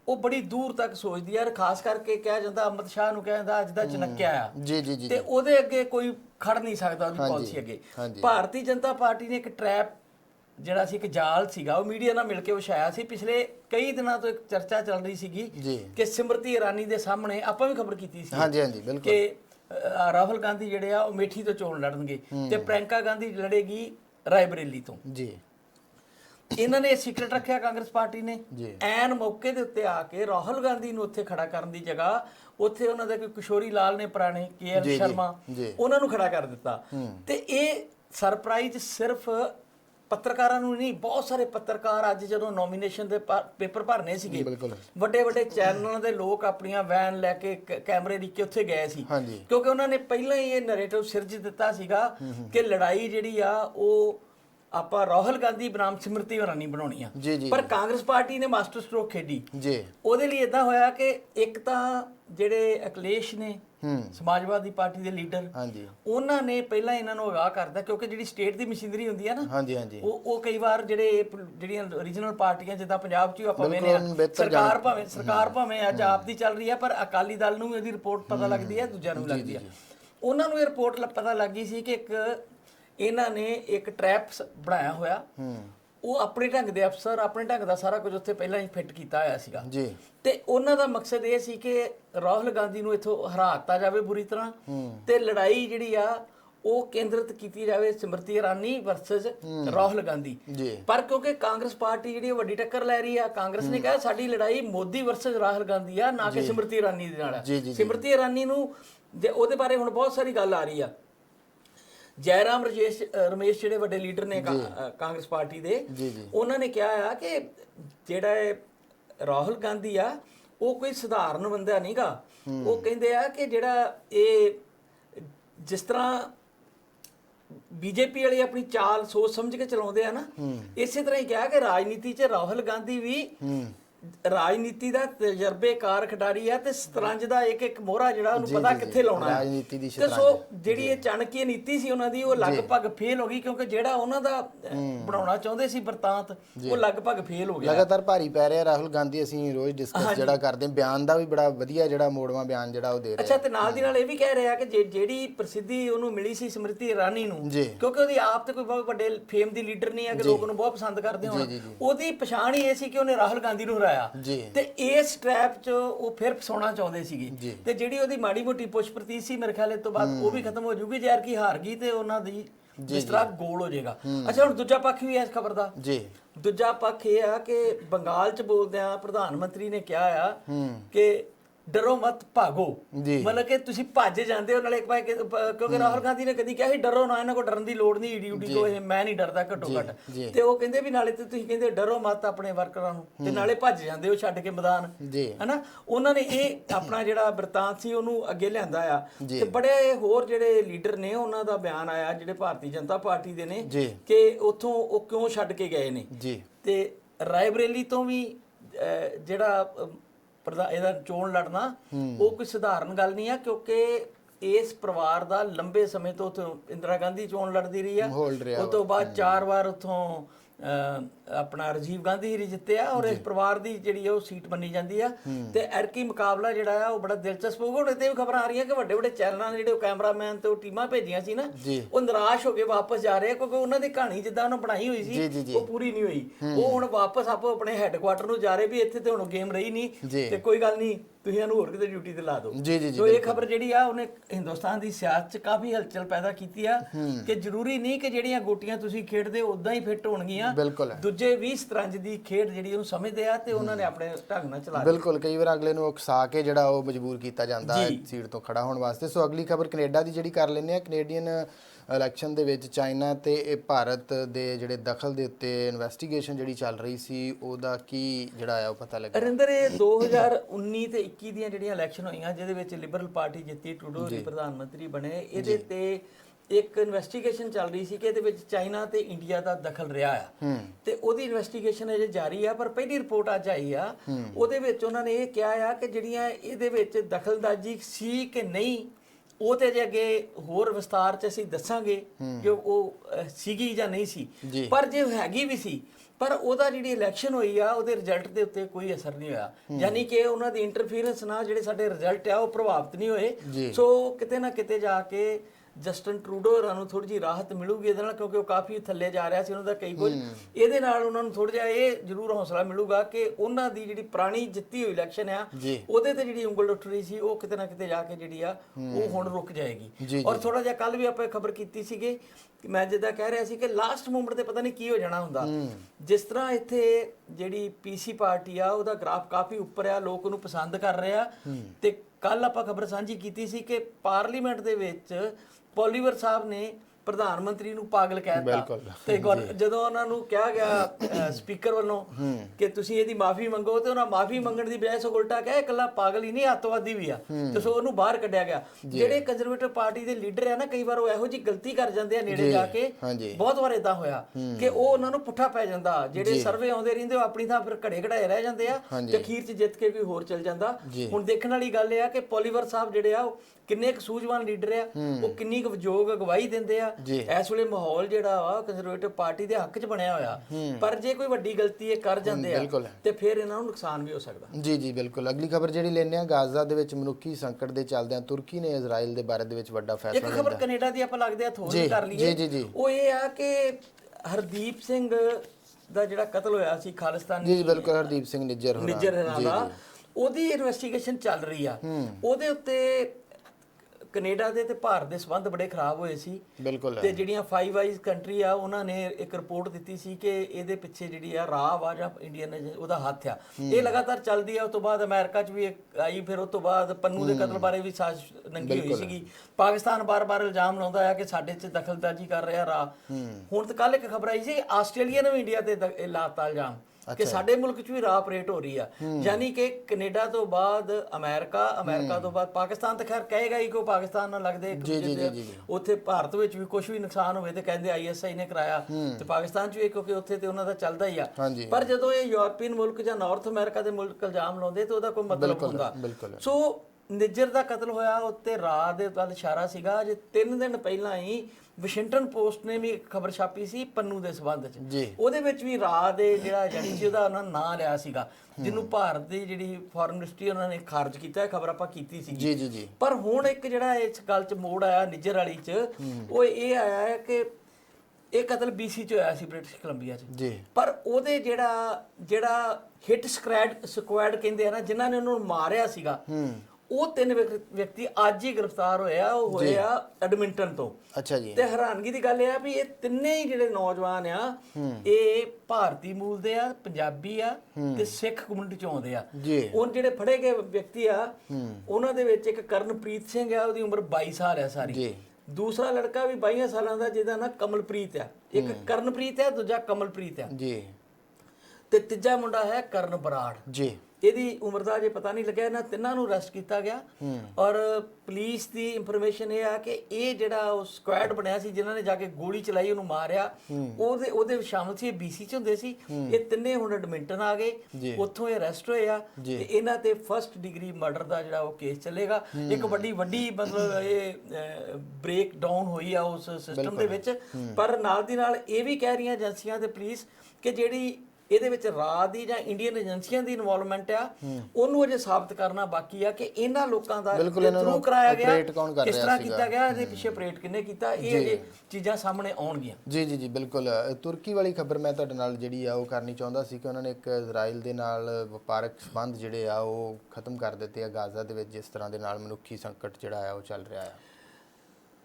ਉਹ ਬੜੀ ਦੂਰ ਤੱਕ ਸੋਚਦੀ ਹੈ ਖਾਸ ਕਰਕੇ ਕਿਹਾ ਜਾਂਦਾ ਅਮਿਤ ਸ਼ਾਹ ਨੂੰ ਕਿਹਾ ਜਾਂਦਾ ਅੱਜ ਦਾ ਚਨੱਕਿਆ ਆ। ਜੀ ਜੀ ਜੀ ਤੇ ਉਹਦੇ ਅੱਗੇ ਕੋਈ ਖੜ ਨਹੀਂ ਸਕਦਾ ਉਹਦੀ ਪਾਲਿਸੀ ਅੱਗੇ। ਭਾਰਤੀ ਜਨਤਾ ਪਾਰਟੀ ਨੇ ਇੱਕ ਟ੍ਰੈਪ ਜਿਹੜਾ ਸੀ ਇੱਕ ਜਾਲ ਸੀਗਾ ਉਹ ਮੀਡੀਆ ਨਾਲ ਮਿਲ ਕੇ ਵਿਛਾਇਆ ਸੀ। ਪਿਛਲੇ ਕਈ ਦਿਨਾਂ ਤੋਂ ਇੱਕ ਚਰਚਾ ਚੱਲ ਰਹੀ ਸੀਗੀ ਕਿ ਸਿਮਰਤੀ ਇਰਾਨੀ ਦੇ ਸਾਹਮਣੇ ਆਪਾਂ ਵੀ ਖਬਰ ਕੀਤੀ ਸੀ ਹਾਂਜੀ ਹਾਂਜੀ ਬਿਲਕੁਲ। ਕਿ ਰਾਹੁਲ ਗਾਂਧੀ ਜਿਹੜੇ ਆ ਉਹ ਮੇਠੀ ਤੋਂ ਚੋਣ ਲੜਨਗੇ ਤੇ ਪ੍ਰਿਯੰਕਾ ਗਾਂਧੀ ਲੜੇਗੀ ਰਾਇਬਰੇਲੀ ਤੋਂ। ਜੀ। ਇਹਨਾਂ ਨੇ ਸੀਕ੍ਰੇਟ ਰੱਖਿਆ ਕਾਂਗਰਸ ਪਾਰਟੀ ਨੇ। ਐਨ ਮੌਕੇ ਦੇ ਉੱਤੇ ਆ ਕੇ ਰਾਹੁਲ ਗਾਂਧੀ ਨੂੰ ਉੱਥੇ ਖੜਾ ਕਰਨ ਦੀ ਜਗ੍ਹਾ ਉੱਥੇ ਉਹਨਾਂ ਦੇ ਕੋਈ ਕਿਸ਼ੋਰੀ ਲਾਲ ਨੇ ਪੁਰਾਣੇ ਕੇ ਐਲ ਜੀ, ਜੀ, ਸ਼ਰਮਾ। ਉਹਨਾਂ ਨੂੰ ਖੜਾ ਕਰ ਦਿੱਤਾ। ਤੇ ਇਹ ਸਰਪ੍ਰਾਈਜ਼ ਸਿਰਫ ਪੱਤਰਕਾਰਾਂ ਨੂੰ ਨਹੀਂ ਬਹੁਤ ਸਾਰੇ ਪੱਤਰਕਾਰ ਅੱਜ ਜਦੋਂ ਨੋਮੀਨੇਸ਼ਨ ਦੇ ਪੇਪਰ ਭਰਨੇ ਸੀਗੇ ਵੱਡੇ ਵੱਡੇ ਚੈਨਲਾਂ ਦੇ ਲੋਕ ਆਪਣੀਆਂ ਵੈਨ ਲੈ ਕੇ ਕੈਮਰੇ ਰਿੱਕੇ ਉੱਥੇ ਗਏ ਸੀ। ਕਿਉਂਕਿ ਉਹਨਾਂ ਨੇ ਪਹਿਲਾਂ ਹੀ ਇਹ ਨੈਰੇਟਿਵ ਸਿਰਜ ਦਿੱਤਾ ਸੀਗਾ ਕਿ ਲੜਾਈ ਜਿਹੜੀ ਆ ਉਹ ਆਪਾਂ ਰਾਹੁਲ ਗਾਂਧੀ ਬਨਾਮ ਸਿਮਰਤੀ ਇਰਾਨੀ ਬਣਾਉਣੀ ਆ। ਜੀ ਜੀ ਪਰ ਕਾਂਗਰਸ ਪਾਰਟੀ ਨੇ ਮਾਸਟਰ ਸਟ੍ਰੋਕ ਖੇਡੀ। ਜੀ। ਉਹਦੇ ਲਈ ਇਦਾਂ ਹੋਇਆ ਕਿ ਇੱਕ ਤਾਂ ਜਿਹੜੇ ਅਕਲੇਸ਼ ਨੇ ਹੂੰ। ਸਮਾਜਵਾਦੀ ਪਾਰਟੀ ਦੇ ਲੀਡਰ ਹਾਂਜੀ। ਉਹਨਾਂ ਨੇ ਪਹਿਲਾਂ ਇਹਨਾਂ ਨੂੰ ਅਗਾਹ ਕਰਦਾ ਕਿਉਂਕਿ ਜਿਹੜੀ ਸਟੇਟ ਦੀ ਮਸ਼ੀਨਰੀ ਹੁੰਦੀ ਆ ਨਾ ਹਾਂਜੀ ਹਾਂਜੀ। ਉਹ ਉਹ ਕਈ ਵਾਰ ਜਿਹੜੇ ਪ- ਜਿਹੜੀਆਂ ਰੀਜਨਲ ਪਾਰਟੀਆਂ ਜਿੱਦਾਂ ਪੰਜਾਬ 'ਚ ਹੀ ਆਪਾਂ ਬਿਲਕੁਲ ਬਿਹਤਰ ਸਰਕਾਰ ਭਾਵੇਂ ਸਰਕਾਰ ਭਾਵੇਂ ਅੱਜ ਆਪ ਦੀ ਚੱਲ ਰਹੀ ਹੈ ਪਰ ਅਕਾਲੀ ਦਲ ਨੂੰ ਵੀ ਇਹਦੀ ਰਿਪੋਰਟ ਪਤਾ ਲੱਗਦੀ ਹੈ ਦੂਜਿਆਂ ਨੂੰ ਲੱਗਦੀ ਹੈ ਉਹਨਾਂ ਨੂੰ ਇਹ ਰਿਪੋਰਟ ਪਤਾ ਲੱਗ ਗਈ ਸੀ ਕਿ ਇੱਕ ਇਹਨਾਂ ਨੇ ਇੱਕ ਟ੍ਰੈਪ ਬਣਾਇਆ ਹੋਇਆ। ਉਹ ਆਪਣੇ ਢੰਗ ਦੇ ਅਫਸਰ ਆਪਣੇ ਢੰਗ ਦਾ ਸਾਰਾ ਕੁਝ ਉੱਥੇ ਪਹਿਲਾਂ ਹੀ ਫਿੱਟ ਕੀਤਾ ਹੋਇਆ ਸੀਗਾ। ਜੀ। ਤੇ ਉਹਨਾਂ ਦਾ ਮਕਸਦ ਇਹ ਸੀ ਕਿ ਰਾਹੁਲ ਗਾਂਧੀ ਨੂੰ ਇਥੋਂ ਹਰਾਤਾ ਜਾਵੇ ਬੁਰੀ ਤਰ੍ਹਾਂ। ਤੇ ਲੜਾਈ ਜਿਹੜੀ ਆ ਉਹ ਕੇਂਦਰਿਤ ਕੀਤੀ ਜਾਵੇ ਸਿਮਰਤੀ ਇਰਾਨੀ ਵਰਸਸ ਰਾਹੁਲ ਗਾਂਧੀ। ਪਰ ਕਿਉਂਕਿ ਕਾਂਗਰਸ ਪਾਰਟੀ ਜਿਹੜੀ ਵੱਡੀ ਟੱਕਰ ਲੈ ਰਹੀ ਆ ਕਾਂਗਰਸ ਨੇ ਕਿਹਾ ਸਾਡੀ ਲੜਾਈ ਮੋਦੀ ਵਰਸਸ ਰਾਹੁਲ ਗਾਂਧੀ ਆ ਨਾ ਕਿ ਸਿਮਰਤੀ ਇਰਾਨੀ ਦੇ ਨਾਲ। ਸਿਮਰਤੀ ਇਰਾਨੀ ਨੂੰ ਉਹਦੇ ਬਾਰੇ ਹੁਣ ਬਹੁਤ ਸਾਰੀ ਗੱਲ ਆ ਰਹੀ ਆ। ਜੈਰਾਮ ਰਜੇਸ਼ ਰਮੇਸ਼ ਜਿਹੜੇ ਵੱਡੇ ਲੀਡਰ ਨੇ ਕਾਂਗਰਸ ਪਾਰਟੀ ਦੇ ਉਹਨਾਂ ਨੇ ਕਿਹਾ ਆ ਕਿ ਜਿਹੜਾ ਇਹ ਰਾਹੁਲ ਗਾਂਧੀ ਆ ਉਹ ਕੋਈ ਸਧਾਰਨ ਬੰਦਾ ਨਹੀਂਗਾ ਉਹ ਕਹਿੰਦੇ ਆ ਕਿ ਜਿਹੜਾ ਇਹ ਜਿਸ ਤਰ੍ਹਾਂ ਬੀਜੇਪੀ ਵਾਲੇ ਆਪਣੀ ਚਾਲ ਸੋਚ ਸਮਝ ਕੇ ਚਲਾਉਂਦੇ ਆ ਨਾ ਇਸੇ ਤਰ੍ਹਾਂ ਹੀ ਕਿਹਾ ਕਿ ਰਾਜਨੀਤੀ 'ਚ ਰਾਹੁਲ ਗਾਂਧੀ ਵੀ ਰਾਜਨੀਤੀ ਦਾ ਤਜਰਬੇਕਾਰ ਖਿਡਾਰੀ ਆ ਤੇ ਸਤਰੰਜ ਦਾ ਇੱਕ ਇੱਕ ਮੋਹਰਾ ਜਿਹੜਾ ਉਹਨੂੰ ਪਤਾ ਕਿੱਥੇ ਲਾਉਣਾ ਹੈ। ਰਾਜਨੀਤੀ ਦੀ ਤੇ ਸੋ ਜਿਹੜੀ ਇਹ ਚਾਣਕੀ ਨੀਤੀ ਸੀ ਉਹਨਾਂ ਦੀ ਉਹ ਲਗਭਗ ਫੇਲ ਹੋ ਗਈ ਕਿਉਂਕਿ ਜਿਹੜਾ ਉਹਨਾਂ ਦਾ ਬਣਾਉਣਾ ਚਾਹੁੰਦੇ ਸੀ ਵਰਤਾਂਤ ਉਹ ਲਗਭਗ ਫੇਲ ਹੋ ਗਿਆ। ਲਗਾਤਾਰ ਭਾਰੀ ਪੈ ਰਿਹਾ। ਰਾਹੁਲ ਗਾਂਧੀ ਅਸੀਂ ਰੋਜ਼ ਡਿਸਕਸ ਜਿਹੜਾ ਕਰਦੇ ਹਾਂ। ਬਿਆਨ ਦਾ ਵੀ ਬੜਾ ਵਧੀਆ ਜਿਹੜਾ ਮੋੜਵਾ ਬਿਆਨ ਜਿਹੜਾ ਉਹ ਦੇ ਰਿਹਾ ਅੱਛਾ ਤੇ ਨਾਲ ਦੀ ਨਾਲ ਇਹ ਵੀ ਕਹਿ ਰਿਹਾ ਕਿ ਜਿਹੜੀ ਪ੍ਰਸਿੱਧੀ ਉਹਨੂੰ ਮਿਲੀ ਸੀ ਸਮ੍ਰਿਤੀ ਇਰਾਨੀ ਨੂੰ ਕਿਉਂਕਿ ਉਹਦੀ ਆਪ ਤੇ ਕੋਈ ਬਹੁਤ ਵੱਡੇ ਫੇਮ ਦੀ ਲੀਡਰ ਨਹੀਂ ਹੈ ਕਿ ਲੋਕ ਉਹਨੂੰ ਬਹੁਤ ਪਸੰਦ ਕਰਦੇ ਹੋਣ। ਉਹਦੀ ਪਛਾਣ ਹੀ ਇਹ ਸੀ ਕਿ ਉਹਨੇ ਰਾਹੁਲ ਗਾਂਧੀ ਨੂੰ ਹਰਾਇਆ। ਜੀ। ਤੇ ਇਸ ਟ੍ਰੈਪ 'ਚ ਉਹ ਫਿਰ ਫਸਾਉਣਾ ਚਾਹੁੰਦੇ ਸੀਗੇ। ਜੀ। ਤੇ ਜਿਹੜੀ ਉਹਦੀ ਮਾੜੀ ਮੋਟੀ ਪੁੱਛ ਪ੍ਰਤੀ ਸੀ ਮੇਰੇ ਖਿਆਲ ਤੋਂ ਬਾਅਦ ਉਹ ਵੀ ਖਤਮ ਹੋ ਜੂਗੀ ਯਾਰ ਕੀ ਹਾਰ ਗਈ ਤੇ ਉਹਨਾਂ ਦੀ ਜਿਸ ਤਰ੍ਹਾਂ ਗੋਲ ਹੋ ਜਾਏਗਾ। ਅੱਛਾ ਹੁਣ ਦੂਜਾ ਪੱਖ ਵੀ ਹੈ ਇਸ ਖਬਰ ਦਾ। ਜੀ। ਦੂਜਾ ਪੱਖ ਇਹ ਆ ਕਿ ਬੰਗਾਲ 'ਚ ਬੋਲਦਿਆਂ ਪ੍ਰਧਾਨ ਮੰਤਰੀ ਨੇ ਕਿਹਾ ਆ ਕਿ ਡਰੋ ਮਤ ਭਾਗੋ। ਜੀ। ਮਤਲਬ ਕਿ ਤੁਸੀਂ ਭੱਜ ਜਾਂਦੇ ਹੋ ਨਾਲੇ ਇੱਕ ਕਿ- ਪ- ਕਿਉਂਕਿ ਰਾਹੁਲ ਗਾਂਧੀ ਨੇ ਕਦੀ ਕਿਹਾ ਸੀ ਡਰੋ ਨਾ ਇਹਨਾਂ ਕੋ ਡਰਨ ਦੀ ਲੋੜ ਨਹੀਂ ਈਡੀ ਊਡੀ ਤੋਂ ਇਹ ਮੈਂ ਨਹੀਂ ਡਰਦਾ ਘੱਟੋ ਘੱਟ। ਜੀ। ਤੇ ਉਹ ਕਹਿੰਦੇ ਵੀ ਨਾਲੇ ਤੇ ਤੁਸੀਂ ਕਹਿੰਦੇ ਡਰੋ ਮਤ ਆਪਣੇ ਵਰਕਰਾਂ ਨੂੰ ਤੇ ਨਾਲੇ ਭੱਜ ਜਾਂਦੇ ਹੋ ਛੱਡ ਕੇ ਮੈਦਾਨ। ਜੀ। ਹਨਾ? ਉਹਨਾਂ ਨੇ ਇਹ ਆਪਣਾ ਜਿਹੜਾ ਵਰਤਾਂਤ ਸੀ ਉਹਨੂੰ ਅੱਗੇ ਲਿਆਂਦਾ ਆ। ਤੇ ਬੜੇ ਹੋਰ ਜਿਹੜੇ ਲੀਡਰ ਨੇ ਉਹਨਾਂ ਦਾ ਬਿਆਨ ਆਇਆ ਜਿਹੜੇ ਭਾਰਤੀ ਜਨਤਾ ਪਾਰਟੀ ਦੇ ਨੇ ਜੀ। ਕਿ ਉਥੋਂ ਉਹ ਕਿਉਂ ਛੱਡ ਕੇ ਗਏ ਨੇ। ਜੀ। ਤੇ ਰਾਇਬਰੇਲੀ ਤੋਂ ਵੀ ਅਹ, ਜਿਹੜਾ ਅਹ, ਪ੍ਰਧਾ- ਇਹਦਾ ਚੋਣ ਲੜਨਾ ਉਹ ਕੋਈ ਸਧਾਰਨ ਗੱਲ ਨਹੀਂ ਆ ਕਿਉਂਕਿ ਇਸ ਪਰਿਵਾਰ ਦਾ ਲੰਬੇ ਸਮੇਂ ਤੋਂ ਉੱਥੋਂ ਇੰਦਰਾ ਗਾਂਧੀ ਚੋਣ ਲੜਦੀ ਰਹੀ ਆ। ਉਸ ਤੋਂ ਬਾਅਦ ਚਾਰ ਵਾਰ ਉੱਥੋਂ ਆਪਣਾ ਰਾਜੀਵ ਗਾਂਧੀ ਹੀ ਜਿੱਤਿਆ ਔਰ ਇਸ ਪਰਿਵਾਰ ਦੀ ਜਿਹੜੀ ਉਹ ਸੀਟ ਮੰਨੀ ਜਾਂਦੀ ਆ। ਤੇ ਐਰਕੀ ਮੁਕਾਬਲਾ ਜਿਹੜਾ ਆ ਉਹ ਬੜਾ ਦਿਲਚਸਪ ਹੋਊਗਾ। ਹੁਣ ਤੇ ਵੀ ਖਬਰਾਂ ਆ ਰਹੀਆਂ ਕਿ ਵੱਡੇ ਵੱਡੇ ਚੈਨਲਾਂ ਦੇ ਜਿਹੜੇ ਉਹ ਕੈਮਰਾਮੈਨ ਤੇ ਉਹ ਟੀਮਾਂ ਭੇਜੀਆਂ ਸੀ ਨਾ। ਉਹ ਨਿਰਾਸ਼ ਹੋ ਕੇ ਵਾਪਸ ਜਾ ਰਹੇ ਆ ਕਿਉਂਕਿ ਉਹਨਾਂ ਦੀ ਕਹਾਣੀ ਜਿੱਦਾਂ ਉਹਨਾਂ ਬਣਾਈ ਹੋਈ ਸੀ। ਉਹ ਪੂਰੀ ਨਹੀਂ ਹੋਈ। ਉਹ ਹੁਣ ਵਾਪਸ ਆਪੋ ਆਪਣੇ ਹੈੱਡਕੁਆਟਰ ਨੂੰ ਜਾ ਰਹੇ ਵੀ ਇੱਥੇ ਤੇ ਹੁਣ ਗੇਮ ਰਹੀ। ਨਹੀਂ। ਤੇ ਕੋਈ ਗੱਲ ਨਹੀਂ ਤੁਸੀਂ ਇਹਨੂੰ ਹੋਰ ਕਿਤੇ ਡਿਊਟੀ ਤੇ ਲਾ ਦਿਓ। ਜੀ, ਜੀ, ਜੀ, ਸੋ ਇਹ ਖਬਰ ਜਿਹੜੀ ਆ ਉਹਨੇ ਹਿੰਦੁਸਤਾਨ ਦੀ ਸਿਆਸਤ 'ਚ ਕਾਫੀ ਹਲਚਲ ਪੈਦਾ ਕੀਤੀ ਆ ਕਿ ਜ਼ਰੂਰੀ ਨਹੀਂ ਕਿ ਜਿਹੜੀਆਂ ਗੋਟੀਆਂ ਤੁਸੀਂ ਖੇਡਦੇ ਉਦਾਂ ਹੀ ਫਿੱਟ ਹੋਣਗੀਆਂ। ਬਿਲਕੁਲ। ਦੂਜੇ ਵੀ ਸਤਰੰਜ ਦੀ ਖੇਡ ਜਿਹੜੀ ਉਹਨੂੰ ਸਮਝਦੇ ਆ ਤੇ ਉਹਨਾਂ ਨੇ ਆਪਣੇ ਢੰਗ ਨਾਲ ਚਲਾ ਬਿਲਕੁਲ ਕਈ ਵਾਰ ਅਗਲੇ ਨੂੰ ਉਕਸਾ ਕੇ ਜਿਹੜਾ ਉਹ ਮਜਬੂਰ ਕੀਤਾ ਜਾਂਦਾ ਹੈ। ਸੀਟ ਤੋਂ ਖੜਾ ਹੋਣ ਵਾਸਤੇ। ਸੋ ਅਗਲੀ ਖਬਰ ਕੈਨੇਡਾ ਦੀ ਜਿਹੜੀ ਕਰ ਲੈਂਦੇ ਆ ਕੈਨੇਡੀਅਨ ਇਲੈਕਸ਼ਨ ਦੇ ਵਿੱਚ ਚਾਈਨਾ ਤੇ ਇਹ ਭਾਰਤ ਦੇ ਜਿਹੜੇ ਦਖਲ ਦੇ ਉੱਤੇ ਇਨਵੈਸਟੀਗੇਸ਼ਨ ਜਿਹੜੀ ਚੱਲ ਰਹੀ ਸੀ ਉਹਦਾ ਕੀ ਜਿਹੜਾ ਆ ਉਹ ਪਤਾ ਲੱਗਾ ਅਰਿੰਦਰ ਇਹ 2019 ਤੇ 21 ਦੀਆਂ ਜਿਹੜੀਆਂ ਇਲੈਕਸ਼ਨ ਹੋਈਆਂ ਜਿਹਦੇ ਵਿੱਚ ਲਿਬਰਲ ਪਾਰਟੀ ਜਿੱਤੀ ਟਰੂਡੋ ਜੀ। ਪ੍ਰਧਾਨ ਮੰਤਰੀ ਬਣੇ ਇਹਦੇ ਤੇ ਇੱਕ ਇਨਵੈਸਟੀਗੇਸ਼ਨ ਚੱਲ ਰਹੀ ਸੀ ਕਿ ਇਹਦੇ ਵਿੱਚ ਚਾਈਨਾ ਤੇ ਇੰਡੀਆ ਦਾ ਦਖਲ ਰਿਹਾ ਆ। ਤੇ ਉਹਦੀ ਇਨਵੈਸਟੀਗੇਸ਼ਨ ਅਜੇ ਜਾਰੀ ਆ ਪਰ ਪਹਿਲੀ ਰਿਪੋਰਟ ਅੱਜ ਆਈ ਆ। ਉਹਦੇ ਵਿੱਚ ਉਹਨਾਂ ਨੇ ਇਹ ਕਿਹਾ ਆ ਕਿ ਜਿਹੜੀਆਂ ਇਹਦੇ ਵਿੱਚ ਦਖਲਅੰਦਾਜ਼ੀ ਸੀ ਕਿ ਨਹੀਂ ਉਹ ਤੇ ਜੇ ਅੱਗੇ ਹੋਰ ਵਿਸਤਾਰ ਚ ਅਸੀਂ ਦੱਸਾਂਗੇ ਕਿ ਉਹ ਸੀਗੀ ਜਾਂ ਨਹੀਂ ਸੀ। ਪਰ ਜੇ ਹੈਗੀ ਵੀ ਸੀ ਪਰ ਉਹਦਾ ਜਿਹੜੀ ਇਲੈਕਸ਼ਨ ਹੋਈ ਆ ਉਹਦੇ ਰਿਜ਼ਲਟ ਦੇ ਉੱਤੇ ਕੋਈ ਅਸਰ ਨਹੀਂ ਹੋਇਆ। ਯਾਨੀ ਕਿ ਉਹਨਾਂ ਦੀ ਇੰਟਰਫੀਰੈਂਸ ਨਾਲ ਜਿਹੜੇ ਸਾਡੇ ਰਿਜ਼ਲਟ ਆ ਉਹ ਪ੍ਰਭਾਵਿਤ ਨਹੀਂ। ਹੋਏ। ਸੋ ਕਿਤੇ ਨਾ ਕਿਤੇ ਜਾ ਕੇ ਜਸਟਨ ਟਰੂਡੋ ਹੋਰਾਂ ਨੂੰ ਥੋੜੀ ਜਿਹੀ ਰਾਹਤ ਮਿਲੂਗੀ ਇਹਦੇ ਨਾਲ ਕਿਉਂਕਿ ਉਹ ਕਾਫੀ ਥੱਲੇ ਜਾ ਰਿਹਾ ਸੀ ਉਹਨਾਂ ਦਾ ਕਈ ਕੁਝ ਇਹਦੇ ਨਾਲ ਉਹਨਾਂ ਨੂੰ ਥੋੜਾ ਜਿਹਾ ਇਹ ਜ਼ਰੂਰ ਹੌਸਲਾ ਮਿਲੂਗਾ ਕਿ ਉਹਨਾਂ ਦੀ ਜਿਹੜੀ ਪੁਰਾਣੀ ਜਿੱਤੀ ਹੋਈ ਇਲੈਕਸ਼ਨ ਆ ਜੀ। ਉਹਦੇ ਤੇ ਜਿਹੜੀ ਉਂਗਲ ਉੱਠ ਰਹੀ ਸੀ ਉਹ ਕਿਤੇ ਨਾ ਕਿਤੇ ਜਾ ਕੇ ਜਿਹੜੀ ਆ ਉਹ ਹੁਣ ਰੁਕ ਜਾਏਗੀ। ਜੀ, ਔਰ ਥੋੜਾ ਜਿਹਾ ਕੱਲ ਵੀ ਆਪਾਂ ਖਬਰ ਕੀਤੀ ਸੀਗੇ ਕਿ ਮੈਂ ਜਿੱਦਾਂ ਕਹਿ ਰਿਹਾ ਸੀ ਕਿ ਲਾਸਟ ਮੂਮੈਂਟ ਤੇ ਪਤਾ ਨਹੀਂ ਕੀ ਹੋ ਜਾਣਾ ਹੁੰਦਾ। ਜਿਸ ਤਰ੍ਹਾਂ ਇੱਥੇ ਜਿਹੜੀ ਪੀਸੀ ਪਾਰਟੀ ਆ ਉਹਦਾ ਗ੍ਰਾਫ ਕਾਫੀ ਉੱਪਰ ਆ ਲੋਕ ਉਹਨੂੰ ਪਸੰਦ ਕਰ ਰਹੇ ਆ। ਤੇ ਕੱਲ ਆਪਾਂ ਖਬਰ ਸਾਂਝੀ ਕੀਤੀ ਸੀ ਕਿ ਪਾਰਲੀਮੈਂਟ ਦੇ ਵਿੱਚ ਪੋਲੀਵਰ ਸਾਹਿਬ ਨੇ ਪ੍ਰਧਾਨ ਮੰਤਰੀ ਨੂੰ ਪਾਗਲ ਕਹਿ ਬਿਲਕੁਲ। ਦਿੱਤਾ ਤੇ ਜਦੋਂ ਉਹਨਾਂ ਨੂੰ ਕਿਹਾ ਗਿਆ ਸਪੀਕਰ ਵੱਲੋਂ ਕਿ ਤੁਸੀਂ ਇਹਦੀ ਮਾਫੀ ਮੰਗੋ ਤੇ ਉਹਨਾਂ ਮਾਫੀ ਮੰਗਣ ਦੀ ਬਜਾਏ ਸੋ ਉਲਟਾ ਕਿਹਾ ਇਕੱਲਾ ਪਾਗਲ ਹੀ ਨਹੀਂ ਅੱਤਵਾਦੀ ਵੀ ਆ। ਤੇ ਸੋ ਉਹਨੂੰ ਬਾਹਰ ਕੱਢਿਆ ਗਿਆ। ਜਿਹੜੇ ਕੰਜ਼ਰਵੇਟਿਵ ਪਾਰਟੀ ਦੇ ਲੀਡਰ ਆ ਨਾ ਕਈ ਵਾਰ ਉਹ ਇਹੋ ਜੀ ਗਲਤੀ ਕਰ ਜਾਂਦੇ ਆ ਨੇੜੇ ਜਾ। ਕੇ। ਬਹੁਤ ਵਾਰ ਇਦਾਂ ਹੋਇਆ ਕਿ ਉਹ ਉਹਨਾਂ ਨੂੰ ਪੁੱਠਾ ਪੈ ਜਾਂਦਾ। ਜਿਹੜੇ ਸਰਵੇ ਆਉਂਦੇ ਰਹਿੰਦੇ ਉਹ ਆਪਣੀ ਥਾਂ ਫਿਰ ਘੜੇ ਘੜਾਏ ਰਹਿ ਜਾਂਦੇ ਆ ਤੇ ਅਖੀਰ 'ਚ ਜਿੱਤ ਕੇ ਵੀ ਹੋਰ ਚੱਲ ਜਾਂਦਾ। ਹੁਣ ਦੇਖਣ ਵਾਲੀ ਗੱਲ ਇਹ ਆ ਕਿ ਪੋਲੀਵਰ ਸਾਹਿਬ ਜਿਹੜੇ ਆ ਉਹ ਕਿੰਨੇ ਕੁ ਸੂਝਵਾਨ ਲੀਡਰ ਆ ਉਹ ਕਿੰਨੀ ਕੁ ਵਿਜੋਗ ਅਗਵਾਈ ਦਿੰਦੇ ਆ। ਇਸ ਵੇਲੇ ਮਾਹੌਲ ਜਿਹੜਾ ਵਾ ਕੰਜ਼ਰਵੇਟਿਵ ਪਾਰਟੀ ਦੇ ਹੱਕ 'ਚ ਬਣਿਆ ਹੋਇਆ। ਪਰ ਜੇ ਕੋਈ ਵੱਡੀ ਗਲਤੀ ਇਹ ਕਰ ਜਾਂਦੇ ਆ। ਤੇ ਫਿਰ ਇਹਨਾਂ ਨੂੰ ਨੁਕਸਾਨ ਵੀ ਹੋ ਸਕਦਾ। ਜੀ ਜੀ ਬਿਲਕੁਲ। ਅਗਲੀ ਖਬਰ ਜਿਹੜੀ ਲੈਂਦੇ ਆ ਗਾਜ਼ਾ ਦੇ ਵਿੱਚ ਮਨੁੱਖੀ ਸੰਕਟ ਦੇ ਚੱਲਦਿਆਂ ਤੁਰਕੀ ਨੇ ਇਜ਼ਰਾਈਲ ਦੇ ਬਾਰੇ ਦੇ ਵਿੱਚ ਵੱਡਾ ਇੱਕ ਫੈਸਲਾ ਖਬਰ ਕੈਨੇਡਾ ਦੀ ਆਪਾਂ ਲੱਗਦੇ ਆ ਥੋੜੀ ਕਰ ਲਈਏ। ਜੀ, ਜੀ। ਉਹ ਇਹ ਆ ਕਿ ਹਰਦੀਪ ਸਿੰਘ ਦਾ ਜਿਹੜਾ ਕਤਲ ਹੋਇਆ ਸੀ ਖਾਲਿਸਤਾਨੀ ਜੀ ਜੀ ਬਿਲਕੁਲ ਹਰਦੀਪ ਸਿੰਘ ਨਿੱਜਰ ਹੋਣਾ ਨਿੱਜਰ ਦਾ। ਉਹਦੀ ਇਨਵੈਸਟੀਗੇਸ਼ਨ ਚੱਲ ਰਹੀ ਆ। ਉਹਦੇ ਉੱਤੇ ਕੈਨੇਡਾ ਦੇ ਤੇ ਭਾਰਤ ਦੇ ਸਬੰਧ ਬੜੇ ਖਰਾਬ ਹੋਏ ਸੀ। ਬਿਲਕੁਲ ਤੇ ਜਿਹੜੀਆਂ ਫਾਈਵ ਆਈਜ਼ ਕੰਟਰੀ ਆ ਉਹਨਾਂ ਨੇ ਇੱਕ ਰਿਪੋਰਟ ਦਿੱਤੀ ਸੀ ਕਿ ਇਹਦੇ ਪਿੱਛੇ ਜਿਹੜੀ ਆ ਰਾਵ ਆ ਜਾਂ ਇੰਡੀਆ ਨੇ ਉਹਦਾ ਹੱਥ ਆ। ਇਹ ਲਗਾਤਾਰ ਚੱਲਦੀ ਆ ਉਸ ਤੋਂ ਬਾਅਦ ਅਮਰੀਕਾ 'ਚ ਵੀ ਇੱਕ ਆਈ ਫਿਰ ਉਸ ਤੋਂ ਬਾਅਦ ਪੰਨੂ ਦੇ ਕਤਲ ਬਾਰੇ ਵੀ ਸਾਜ਼ ਨੰਗੀ ਹੋਈ ਸੀਗੀ। ਪਾਕਿਸਤਾਨ ਬਾਰ-ਬਾਰ ਇਲਜ਼ਾਮ ਲਾਉਂਦਾ ਆ ਕਿ ਸਾਡੇ 'ਚ ਦਖਲਅੰਦਾਜ਼ੀ ਕਰ ਰਿਹਾ ਰਾ ਹੁਣ ਤਾਂ ਕੱਲ ਇੱਕ ਖਬਰ ਆਈ ਸੀ ਆਸਟ੍ਰੇਲੀਆ ਨੇ ਵੀ ਇੰਡੀਆ ਤੇ ਲਾਤਾ ਇਲਜ਼ਾਮ। ਕਿ ਸਾਡੇ ਮੁਲਕ 'ਚ ਵੀ ਰਾਹ ਆਪਰੇਟ ਹੋ ਰਹੀ ਆ। ਯਾਨੀ ਕਿ ਕੈਨੇਡਾ ਤੋਂ ਬਾਅਦ ਅਮਰੀਕਾ ਅਮਰੀਕਾ ਤੋਂ ਬਾਅਦ ਪਾਕਿਸਤਾਨ ਤਾਂ ਖੈਰ ਕਹੇਗਾ ਹੀ ਕਿ ਉਹ ਪਾਕਿਸਤਾਨ ਨਾਲ ਲੱਗਦੇ ਇੱਕ ਦੂਜੇ ਦੇ। ਉੱਥੇ ਭਾਰਤ ਵਿੱਚ ਵੀ ਕੁਝ ਵੀ ਨੁਕਸਾਨ ਹੋਵੇ ਤੇ ਕਹਿੰਦੇ ਆਈਐਸਆਈ ਨੇ ਕਰਾਇਆ ਤੇ ਪਾਕਿਸਤਾਨ 'ਚ ਵੀ ਕਿਉਂਕਿ ਉੱਥੇ ਤੇ ਉਹਨਾਂ ਦਾ ਚੱਲਦਾ ਹੀ ਆ। ਪਰ ਜਦੋਂ ਇਹ ਯੂਰਪੀਅਨ ਮੁਲਕ ਜਾਂ ਨਾਰਥ ਅਮਰੀਕਾ ਦੇ ਮੁਲਕ ਇਲਜ਼ਾਮ ਲਾਉਂਦੇ ਤੇ ਉਹਦਾ ਕੋਈ ਮਤਲਬ ਹੁੰਦਾ। ਸੋ ਨਿੱਜਰ ਦਾ ਕਤਲ ਹੋਇਆ ਉੱਤੇ ਰਾਤ ਦੇ ਵੱਲ ਇਸ਼ਾਰਾ ਸੀਗਾ। ਜੇ 3 ਦਿਨ ਪਹਿਲਾਂ ਹੀ ਵਾਸ਼ਿੰਗਟਨ ਪੋਸਟ ਨੇ ਵੀ ਇੱਕ ਖਬਰ ਛਾਪੀ ਸੀ ਪੰਨੂ ਦੇ ਸਬੰਧ 'ਚ। ਉਹਦੇ ਵਿੱਚ ਵੀ ਰਾਤ ਦੇ ਜਿਹੜਾ ਏਜੰਟ ਸੀ ਉਹਦਾ ਉਹਨਾਂ ਨਾਂ ਲਿਆ ਸੀਗਾ ਜਿਹਨੂੰ ਭਾਰਤ ਦੀ ਜਿਹੜੀ ਫੋਰਨ ਮਿਨਿਸਟਰੀ ਉਹਨਾਂ ਨੇ ਖਾਰਜ ਕੀਤਾ ਖਬਰ ਆਪਾਂ ਕੀਤੀ ਸੀ ਜੀ ਜੀ ਜੀ। ਪਰ ਹੁਣ ਇੱਕ ਜਿਹੜਾ ਇਸ ਗੱਲ 'ਚ ਮੋੜ ਆਇਆ ਨਿੱਜਰ ਵਾਲੀ 'ਚ ਉਹ ਇਹ ਆਇਆ ਹੈ ਕਿ ਇਹ ਕਤਲ BC 'ਚ ਹੋਇਆ ਸੀ ਬ੍ਰਿਟਿਸ਼ ਕੋਲੰਬੀਆ 'ਚ। ਜੀ। ਪਰ ਉਹਦੇ ਜਿਹੜਾ ਜਿਹੜਾ ਹਿੱਟ ਸਕੁਐਡ ਸਕੁਐਡ ਕਹਿੰਦੇ ਆ ਨਾ ਜਿਨ੍ਹਾਂ ਨੇ ਉਹਨੂੰ ਮਾਰਿਆ ਸੀਗਾ ਉਹ ਤਿੰਨ ਵਿਅਕ- ਵਿਅਕਤੀ ਅੱਜ ਹੀ ਗ੍ਰਿਫਤਾਰ ਹੋਏ ਆ ਉਹ ਹੋਏ ਆ ਐਡਮਿੰਟਨ ਤੋਂ। ਅੱਛਾ ਜੀ। ਤੇ ਹੈਰਾਨਗੀ ਦੀ ਗੱਲ ਇਹ ਆ ਵੀ ਇਹ ਤਿੰਨੇ ਹੀ ਜਿਹੜੇ ਨੌਜਵਾਨ ਆ ਇਹ ਭਾਰਤੀ ਮੂਲ ਦੇ ਆ ਪੰਜਾਬੀ ਆ ਤੇ ਸਿੱਖ ਕਮਿਊਨਿਟੀ ਚੋਂ ਆਉਂਦੇ ਆ। ਉਹ ਜਿਹੜੇ ਫੜੇ ਗਏ ਵਿਅਕਤੀ ਆ ਉਹਨਾਂ ਦੇ ਵਿੱਚ ਇੱਕ ਕਰਨਪ੍ਰੀਤ ਸਿੰਘ ਆ ਉਹਦੀ ਉਮਰ 22 ਸਾਲ ਆ ਸਾਰੀ। ਜੀ। ਦੂਸਰਾ ਲੜਕਾ ਵੀ 22 ਸਾਲਾਂ ਦਾ ਜਿਹਦਾ ਨਾਂ ਕਮਲਪ੍ਰੀਤ ਆ। ਇੱਕ ਕਰਨਪ੍ਰੀਤ ਹੈ ਦੂਜਾ ਕਮਲਪ੍ਰੀਤ ਆ। ਜੀ। ਤੇ ਤੀਜਾ ਮੁੰਡਾ ਹੈ ਕਰਨ ਬਰਾੜ। ਜੀ। ਇਹਦੀ ਉਮਰ ਦਾ ਜੇ ਪਤਾ ਨਹੀਂ ਲੱਗਿਆ ਇਹਨਾਂ ਤਿੰਨਾਂ ਨੂੰ ਅਰੈਸਟ ਕੀਤਾ ਗਿਆ। ਔਰ ਪੁਲਿਸ ਦੀ ਇਨਫੋਰਮੇਸ਼ਨ ਇਹ ਆ ਕਿ ਇਹ ਜਿਹੜਾ ਉਹ ਸਕੁਐਡ ਬਣਿਆ ਸੀ ਜਿਨ੍ਹਾਂ ਨੇ ਜਾ ਕੇ ਗੋਲੀ ਚਲਾਈ ਉਹਨੂੰ ਮਾਰਿਆ। ਉਹਦੇ ਉਹਦੇ ਸ਼ਾਮਲ ਸੀ ਬੀਸੀ ਚ ਹੁੰਦੇ ਸੀ। ਇਹ ਤਿੰਨੇ ਹੁਣ ਐਡਮਿੰਟਨ ਆ ਗਏ। ਉੱਥੋਂ ਇਹ ਅਰੈਸਟ ਹੋਏ ਆ। ਤੇ ਇਹਨਾਂ ਤੇ ਫਰਸਟ ਡਿਗਰੀ ਮਰਡਰ ਦਾ ਜਿਹੜਾ ਉਹ ਕੇਸ ਚੱਲੇਗਾ। ਇੱਕ ਵੱਡੀ ਵੱਡੀ ਮਤਲਬ ਇਹ ਬ੍ਰੇਕ ਡਾਊਨ ਹੋਈ ਆ ਉਸ ਸਿਸਟਮ ਦੇ ਵਿੱਚ। ਪਰ ਨਾਲ ਦੀ ਨਾਲ ਇਹ ਵੀ ਕਹਿ ਰਹੀਆਂ ਏਜੰਸੀਆਂ ਤੇ ਪੁਲਿਸ ਕਿ ਜਿਹੜੀ ਇਹਦੇ ਵਿੱਚ ਰਾਜ ਦੀ ਜਾਂ ਇੰਡੀਅਨ ਏਜੰਸੀਆਂ ਦੀ ਇਨਵੋਲਵਮੈਂਟ ਆ ਉਹਨੂੰ ਅਜੇ ਸਾਬਤ ਕਰਨਾ ਬਾਕੀ ਆ ਕਿ ਇਹਨਾਂ ਲੋਕਾਂ ਦਾ through ਕਰਾਇਆ ਗਿਆ operate ਕੌਣ ਕਰ ਕਿਸ ਰਿਹਾ ਤਰ੍ਹਾਂ? ਕੀਤਾ ਗਿਆ ਇਹਦੇ ਪਿੱਛੇ ਆਪਰੇਟ ਕਿੰਨੇ ਕੀਤਾ ਇਹ ਅਜੇ ਚੀਜ਼ਾਂ ਸਾਹਮਣੇ ਆਉਣਗੀਆਂ। ਜੀ ਜੀ ਜੀ ਬਿਲਕੁਲ। ਤੁਰਕੀ ਵਾਲੀ ਖਬਰ ਮੈਂ ਤੁਹਾਡੇ ਨਾਲ ਜਿਹੜੀ ਆ ਉਹ ਕਰਨੀ ਚਾਹੁੰਦਾ ਸੀ ਕਿ ਉਹਨਾਂ ਨੇ ਇੱਕ ਇਜ਼ਰਾਈਲ ਦੇ ਨਾਲ ਵਪਾਰਕ ਸੰਬੰਧ ਜਿਹੜੇ ਆ ਉਹ ਖਤਮ ਕਰ ਦਿੱਤੇ ਆ ਗਾਜ਼ਾ ਦੇ ਵਿੱਚ ਜਿਸ ਤਰ੍ਹਾਂ ਦੇ ਨਾਲ ਮਨੁੱਖੀ ਸੰਕਟ ਜਿਹੜਾ ਆ ਉਹ ਚੱਲ ਰਿਹਾ ਆ।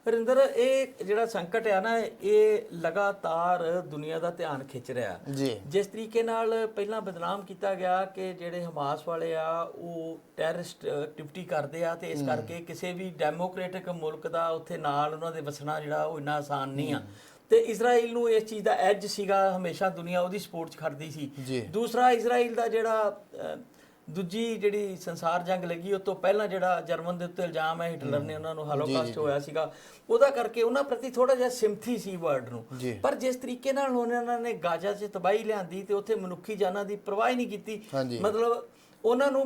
ਹਰਿੰਦਰ ਇਹ ਜਿਹੜਾ ਸੰਕਟ ਆ ਨਾ ਇਹ ਲਗਾਤਾਰ ਦੁਨੀਆ ਦਾ ਧਿਆਨ ਖਿੱਚ ਰਿਹਾ। ਜਿਸ ਤਰੀਕੇ ਨਾਲ ਪਹਿਲਾਂ ਬਦਨਾਮ ਕੀਤਾ ਗਿਆ ਕਿ ਜਿਹੜੇ ਹਮਾਸ ਵਾਲੇ ਆ ਉਹ ਟੈਰਰਿਸਟ ਐਕਟੀਵਿਟੀ ਕਰਦੇ ਆ ਤੇ ਇਸ ਕਰਕੇ ਕਿਸੇ ਵੀ ਡੈਮੋਕ੍ਰੈਟਿਕ ਮੁਲਕ ਦਾ ਉੱਥੇ ਨਾਲ ਉਹਨਾਂ ਦੇ ਵਸਣਾ ਜਿਹੜਾ ਉਹ ਇੰਨਾ ਆਸਾਨ ਨਹੀਂ ਆ। ਤੇ ਇਜ਼ਰਾਈਲ ਨੂੰ ਇਸ ਚੀਜ਼ ਦਾ ਐਜ ਸੀਗਾ ਹਮੇਸ਼ਾ ਦੁਨੀਆ ਉਹਦੀ ਸਪੋਰਟ 'ਚ ਖੜਦੀ ਸੀ। ਦੂਸਰਾ ਇਜ਼ਰਾਈਲ ਦਾ ਜਿਹੜਾ ਦੂਜੀ ਜਿਹੜੀ ਸੰਸਾਰ ਜੰਗ ਲੱਗੀ ਉਹ ਤੋਂ ਪਹਿਲਾਂ ਜਿਹੜਾ ਜਰਮਨ ਦੇ ਉੱਤੇ ਇਲਜ਼ਾਮ ਹੈ ਹਿਟਲਰ ਨੇ ਉਹਨਾਂ ਨੂੰ ਹਾਲੋਕਾਸਟ ਹੋਇਆ ਸੀਗਾ ਉਹਦਾ ਕਰਕੇ ਉਹਨਾਂ ਪ੍ਰਤੀ ਥੋੜਾ ਜਿਹਾ ਸਿੰਪਥੀ ਸੀ ਵਰਡ ਨੂੰ। ਪਰ ਜਿਸ ਤਰੀਕੇ ਨਾਲ ਇਹਨਾਂ ਨੇ ਗਾਜ਼ਾ 'ਚ ਤਬਾਹੀ ਲਿਆਂਦੀ ਤੇ ਉੱਥੇ ਮਨੁੱਖੀ ਜਾਨਾਂ ਦੀ ਪਰਵਾਹ ਹੀ ਨਹੀਂ ਕੀਤੀ। ਮਤਲਬ ਉਹਨਾਂ ਨੂੰ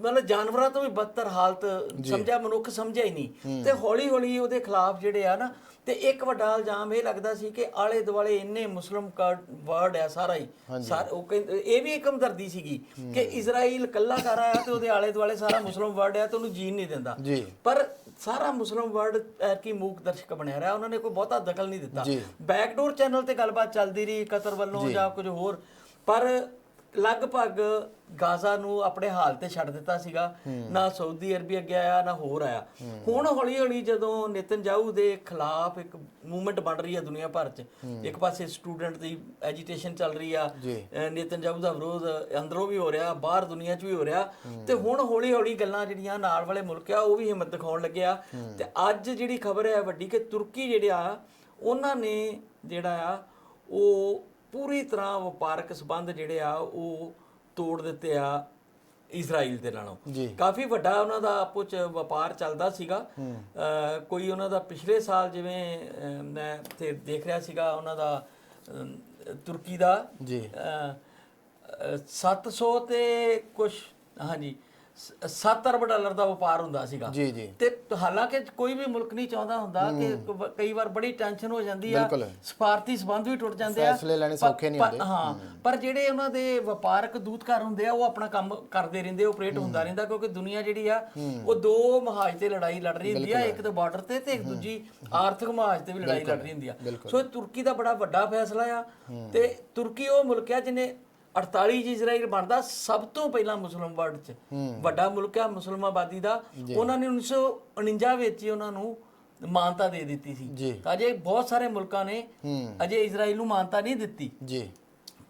ਮਤਲਬ ਜਾਨਵਰਾਂ ਤੋਂ ਵੀ ਬਦਤਰ ਹਾਲਤ ਸਮਝਿਆ ਮਨੁੱਖ ਸਮਝਿਆ ਹੀ ਨਹੀਂ। ਤੇ ਹੌਲੀ ਹੌਲੀ ਉਹਦੇ ਖਿਲਾਫ ਜਿਹੜੇ ਆ ਨਾ ਤੇ ਇੱਕ ਵੱਡਾ ਇਲਜ਼ਾਮ ਇਹ ਲੱਗਦਾ ਸੀ ਕਿ ਆਲੇ ਦੁਆਲੇ ਇੰਨੇ ਮੁਸਲਮ ਵਰਡ ਆ ਸਾਰਾ ਹੀ। ਸਾਰ ਉਹ ਕਹਿੰਦੇ ਇਹ ਵੀ ਇੱਕ ਹਮਦਰਦੀ ਸੀਗੀ ਕਿ ਇਜ਼ਰਾਈਲ ਕੱਲਾ ਕਰ ਆਇਆ ਤੇ ਉਹਦੇ ਆਲੇ ਦੁਆਲੇ ਸਾਰਾ ਮੁਸਲਮ ਵਰਡ ਆ ਤੇ ਉਹਨੂੰ ਜੀਣ ਨਹੀਂ ਦਿੰਦਾ। ਪਰ ਸਾਰਾ ਮੁਸਲਮ ਵਰਡ ਕੀ ਮੂਕ ਦਰਸ਼ਕ ਬਣਿਆ ਰਿਹਾ। ਉਹਨਾਂ ਨੇ ਕੋਈ ਬਹੁਤਾ ਦਖਲ ਨਹੀਂ ਦਿੱਤਾ। ਬੈਕਡੋਰ ਚੈਨਲ ਤੇ ਗੱਲਬਾਤ ਚੱਲਦੀ ਰਹੀ ਕਤਰ ਵੱਲੋਂ ਜਾਂ ਕੁਝ ਹੋਰ। ਪਰ ਲਗਭਗ ਗਾਜ਼ਾ ਨੂੰ ਆਪਣੇ ਹਾਲ ਤੇ ਛੱਡ ਦਿੱਤਾ ਸੀਗਾ। ਨਾ ਸਾਊਦੀ ਅਰਬੀ ਅੱਗੇ ਆਇਆ ਨਾ ਹੋਰ ਆਇਆ। ਹੁਣ ਹੌਲੀ ਹੌਲੀ ਜਦੋਂ ਨਿਤਨਜਾਹੂ ਦੇ ਖਿਲਾਫ ਇੱਕ ਮੂਵਮੈਂਟ ਬਣ ਰਹੀ ਹੈ ਦੁਨੀਆ ਭਰ 'ਚ ਇੱਕ ਪਾਸੇ ਸਟੂਡੈਂਟ ਦੀ ਐਜੀਟੇਸ਼ਨ ਚੱਲ ਰਹੀ ਆ ਨਿਤਨਜਾਹੂ ਦਾ ਵਿਰੋਧ ਅੰਦਰੋਂ ਵੀ ਹੋ ਰਿਹਾ ਬਾਹਰ ਦੁਨੀਆ 'ਚ ਵੀ ਹੋ ਰਿਹਾ। ਤੇ ਹੁਣ ਹੌਲੀ ਹੌਲੀ ਗੱਲਾਂ ਜਿਹੜੀਆਂ ਨਾਲ ਵਾਲੇ ਮੁਲਕ ਆ ਉਹ ਵੀ ਹਿੰਮਤ ਦਿਖਾਉਣ ਲੱਗਿਆ ਤੇ ਅੱਜ ਜਿਹੜੀ ਖਬਰ ਹੈ ਵੱਡੀ ਕਿ ਤੁਰਕੀ ਜਿਹੜਾ ਉਹਨਾਂ ਨੇ ਜਿਹੜਾ ਆ ਉਹ ਪੂਰੀ ਤਰ੍ਹਾਂ ਵਪਾਰਕ ਸਬੰਧ ਜਿਹੜੇ ਆ ਉਹ ਤੋੜ ਦਿੱਤੇ ਆ ਇਜ਼ਰਾਈਲ ਦੇ ਨਾਲੋਂ। ਕਾਫੀ ਵੱਡਾ ਉਹਨਾਂ ਦਾ ਆਪੋ ਚ ਵਪਾਰ ਚੱਲਦਾ ਸੀਗਾ। ਕੋਈ ਉਹਨਾਂ ਦਾ ਪਿਛਲੇ ਸਾਲ ਜਿਵੇਂ ਮੈਂ ਤੇ ਦੇਖ ਰਿਹਾ ਸੀਗਾ ਉਹਨਾਂ ਦਾ ਤੁਰਕੀ ਦਾ। ਜੀ। ਅਹ, ਅਹ, 700 ਤੇ ਕੁਝ ਹਾਂਜੀ 7 ਅਰਬ ਡਾਲਰ ਦਾ ਵਪਾਰ ਹੁੰਦਾ ਸੀਗਾ। ਜੀ ਜੀ। ਤੇ ਹਾਲਾਂਕਿ ਕੋਈ ਵੀ ਮੁਲਕ ਨਹੀਂ ਚਾਹੁੰਦਾ ਹੁੰਦਾ ਕਿ ਕਈ ਵਾਰ ਬੜੀ ਟੈਨਸ਼ਨ ਹੋ ਜਾਂਦੀ ਆ। ਸਪਾਰਤੀ ਸੰਬੰਧ ਵੀ ਟੁੱਟ ਜਾਂਦੇ ਆ। ਫੈਸਲੇ ਲੈਣੇ ਸੌਖੇ ਨਹੀਂ ਹੁੰਦੇ। ਹਾਂ ਪਰ ਜਿਹੜੇ ਉਹਨਾਂ ਦੇ ਵਪਾਰਕ ਦੂਤਘਰ ਹੁੰਦੇ ਆ ਉਹ ਆਪਣਾ ਕੰਮ ਕਰਦੇ ਰਹਿੰਦੇ ਆਪਰੇਟ ਹੁੰਦਾ ਰਹਿੰਦਾ ਕਿਉਂਕਿ ਦੁਨੀਆ ਜਿਹੜੀ ਆ ਉਹ ਦੋ ਮਹਾਜ ਤੇ ਲੜਾਈ ਲੜ ਰਹੀ ਹੁੰਦੀ ਆ ਇੱਕ ਤਾਂ ਬਾਰਡਰ ਤੇ ਤੇ ਇੱਕ ਦੂਜੀ ਆਰਥਿਕ ਮਹਾਜ ਤੇ ਵੀ ਲੜਾਈ ਲੜ ਰਹੀ ਹੁੰਦੀ ਆ। ਸੋ ਤੁਰਕੀ ਦਾ ਬੜਾ ਵੱਡਾ ਫੈਸਲਾ ਆ ਤੇ ਤੁਰਕੀ ਉਹ ਮੁਲਕ ਆ ਜਿਹਨੇ 48 ਚ ਇਜ਼ਰਾਈਲ ਬਣਦਾ ਸਭ ਤੋਂ ਪਹਿਲਾਂ ਮੁਸਲਮ ਵਰਲਡ ਚ। ਵੱਡਾ ਮੁਲਕ ਆ ਮੁਸਲਮ ਆਬਾਦੀ ਦਾ ਉਹਨਾਂ ਨੇ 1949 ਵਿੱਚ ਹੀ ਉਹਨਾਂ ਨੂੰ ਮਾਨਤਾ ਦੇ ਦਿੱਤੀ ਸੀ। ਜੀ। ਤਾਂ ਅਜੇ ਬਹੁਤ ਸਾਰੇ ਮੁਲਕਾਂ ਨੇ ਅਜੇ ਇਜ਼ਰਾਈਲ ਨੂੰ ਮਾਨਤਾ ਨਹੀਂ ਦਿੱਤੀ। ਜੀ।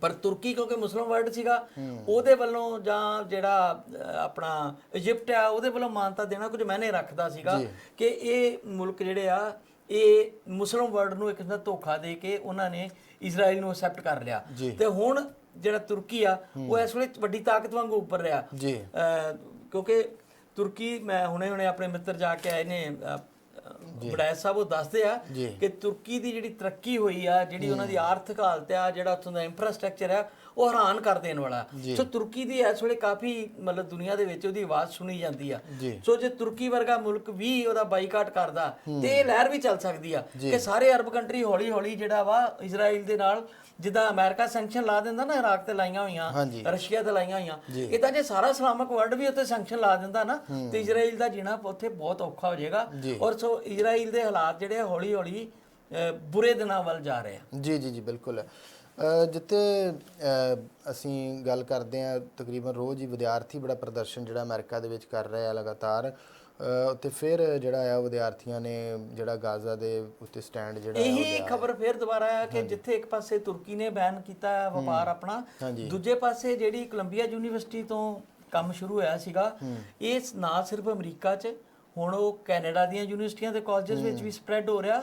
ਪਰ ਤੁਰਕੀ ਕਿਉਂਕਿ ਮੁਸਲਮ ਵਰਲਡ ਸੀਗਾ ਉਹਦੇ ਵੱਲੋਂ ਜਾਂ ਜਿਹੜਾ ਆਪਣਾ ਇਜਿਪਟ ਆ ਉਹਦੇ ਵੱਲੋਂ ਮਾਨਤਾ ਦੇਣਾ ਕੁਝ ਮਾਇਨੇ ਰੱਖਦਾ ਸੀਗਾ ਕਿ ਇਹ ਮੁਲਕ ਜਿਹੜੇ ਆ ਇਹ ਮੁਸਲਮ ਵਰਲਡ ਨੂੰ ਇੱਕ ਕਿਸਮ ਦਾ ਧੋਖਾ ਦੇ ਕੇ ਉਹਨਾਂ ਨੇ ਇਜ਼ਰਾਈਲ ਨੂੰ ਅਸੈਪਟ ਕਰ ਲਿਆ। ਤੇ ਹੁਣ ਜਿਹੜਾ ਤੁਰਕੀ ਆ ਉਹ ਇਸ ਵੇਲੇ ਵੱਡੀ ਤਾਕਤ ਵਾਂਗੂ ਉੱਪਰ ਰਿਹਾ। ਜੀ। ਕਿਉਂਕਿ ਤੁਰਕੀ ਮੈਂ ਹੁਣੇ ਹੁਣੇ ਆਪਣੇ ਮਿੱਤਰ ਜਾ ਕੇ ਆਏ ਨੇ ਬੜਾਇਤ ਸਾਹਿਬ ਉਹ ਦੱਸਦੇ ਆ। ਕਿ ਤੁਰਕੀ ਦੀ ਜਿਹੜੀ ਤਰੱਕੀ ਹੋਈ ਆ ਜਿਹੜੀ ਉਹਨਾਂ ਦੀ ਆਰਥਿਕ ਹਾਲਤ ਆ ਜਿਹੜਾ ਉੱਥੋਂ ਦਾ ਇਨਫਰਾਸਟ੍ਰਕਚਰ ਆ ਉਹ ਹੈਰਾਨ ਕਰ ਦੇਣ ਵਾਲਾ। ਸੋ ਤੁਰਕੀ ਦੀ ਇਸ ਵੇਲੇ ਕਾਫੀ ਮਤਲਬ ਦੁਨੀਆ ਦੇ ਵਿੱਚ ਉਹਦੀ ਆਵਾਜ਼ ਸੁਣੀ ਜਾਂਦੀ ਆ। ਸੋ ਜੇ ਤੁਰਕੀ ਵਰਗਾ ਮੁਲਕ ਵੀ ਉਹਦਾ ਬਾਈਕਾਟ ਕਰਦਾ ਤੇ ਇਹ ਲਹਿਰ ਵੀ ਚੱਲ ਸਕਦੀ ਆ ਕਿ ਸਾਰੇ ਅਰਬ ਕੰਟਰੀ ਹੌਲੀ ਹੌਲੀ ਜਿਹੜਾ ਵਾ ਇਜ਼ਰਾਈਲ ਦੇ ਨਾਲ ਜਿੱਦਾਂ ਅਮਰੀਕਾ ਸੈਂਕਸ਼ਨ ਲਾ ਦਿੰਦਾ ਨਾ ਇਰਾਕ ਤੇ ਲਾਈਆਂ ਹੋਈਆਂ। ਰਸ਼ੀਆ ਤੇ ਲਾਈਆਂ ਹੋਈਆਂ ਇਦਾਂ ਜੇ ਸਾਰਾ ਇਸਲਾਮਿਕ ਵਰਲਡ ਵੀ ਉੱਤੇ ਸੈਂਕਸ਼ਨ ਲਾ ਦਿੰਦਾ ਨਾ ਤੇ ਇਜ਼ਰਾਈਲ ਦਾ ਜੀਣਾ ਉੱਥੇ ਬਹੁਤ ਔਖਾ ਹੋ ਜਾਏਗਾ। ਔਰ ਸੋ ਇਜ਼ਰਾਈਲ ਦੇ ਹਾਲਾਤ ਜਿਹੜੇ ਹੌਲੀ ਹੌਲੀ ਬੁਰੇ ਦਿਨਾਂ ਵੱਲ ਜਾ ਰਹੇ ਆ। ਜੀ ਜੀ ਜੀ ਬਿਲਕੁਲ। ਜਿੱਥੇ ਅਸੀਂ ਗੱਲ ਕਰਦੇ ਆ ਤਕਰੀਬਨ ਰੋਜ਼ ਹੀ ਵਿਦਿਆਰਥੀ ਬੜਾ ਪ੍ਰਦਰਸ਼ਨ ਜਿਹੜਾ ਅਮਰੀਕਾ ਦੇ ਵਿੱਚ ਕਰ ਰਹੇ ਆ ਲਗਾਤਾਰ ਤੇ ਫਿਰ ਜਿਹੜਾ ਆ ਵਿਦਿਆਰਥੀਆਂ ਨੇ ਜਿਹੜਾ ਗਾਜ਼ਾ ਦੇ ਉੱਤੇ ਸਟੈਂਡ ਜਿਹੜਾ ਇਹੀ। ਖਬਰ ਫੇਰ ਦੁਬਾਰਾ ਆ ਕਿ ਜਿੱਥੇ ਇੱਕ ਪਾਸੇ ਤੁਰਕੀ ਨੇ ਬੈਨ ਕੀਤਾ ਵਪਾਰ ਆਪਣਾ ਦੂਜੇ ਪਾਸੇ ਜਿਹੜੀ ਕੋਲੰਬੀਆ ਯੂਨੀਵਰਸਿਟੀ ਤੋਂ ਕੰਮ ਸ਼ੁਰੂ ਹੋਇਆ ਸੀਗਾ ਇਹ ਨਾ ਸਿਰਫ ਅਮਰੀਕਾ 'ਚ ਹੁਣ ਉਹ ਕੈਨੇਡਾ ਦੀਆਂ ਯੂਨੀਵਰਸਿਟੀਆਂ ਤੇ ਕਾਲਜਸ ਵਿੱਚ ਵੀ ਸਪਰੈਡ ਹੋ ਰਿਹਾ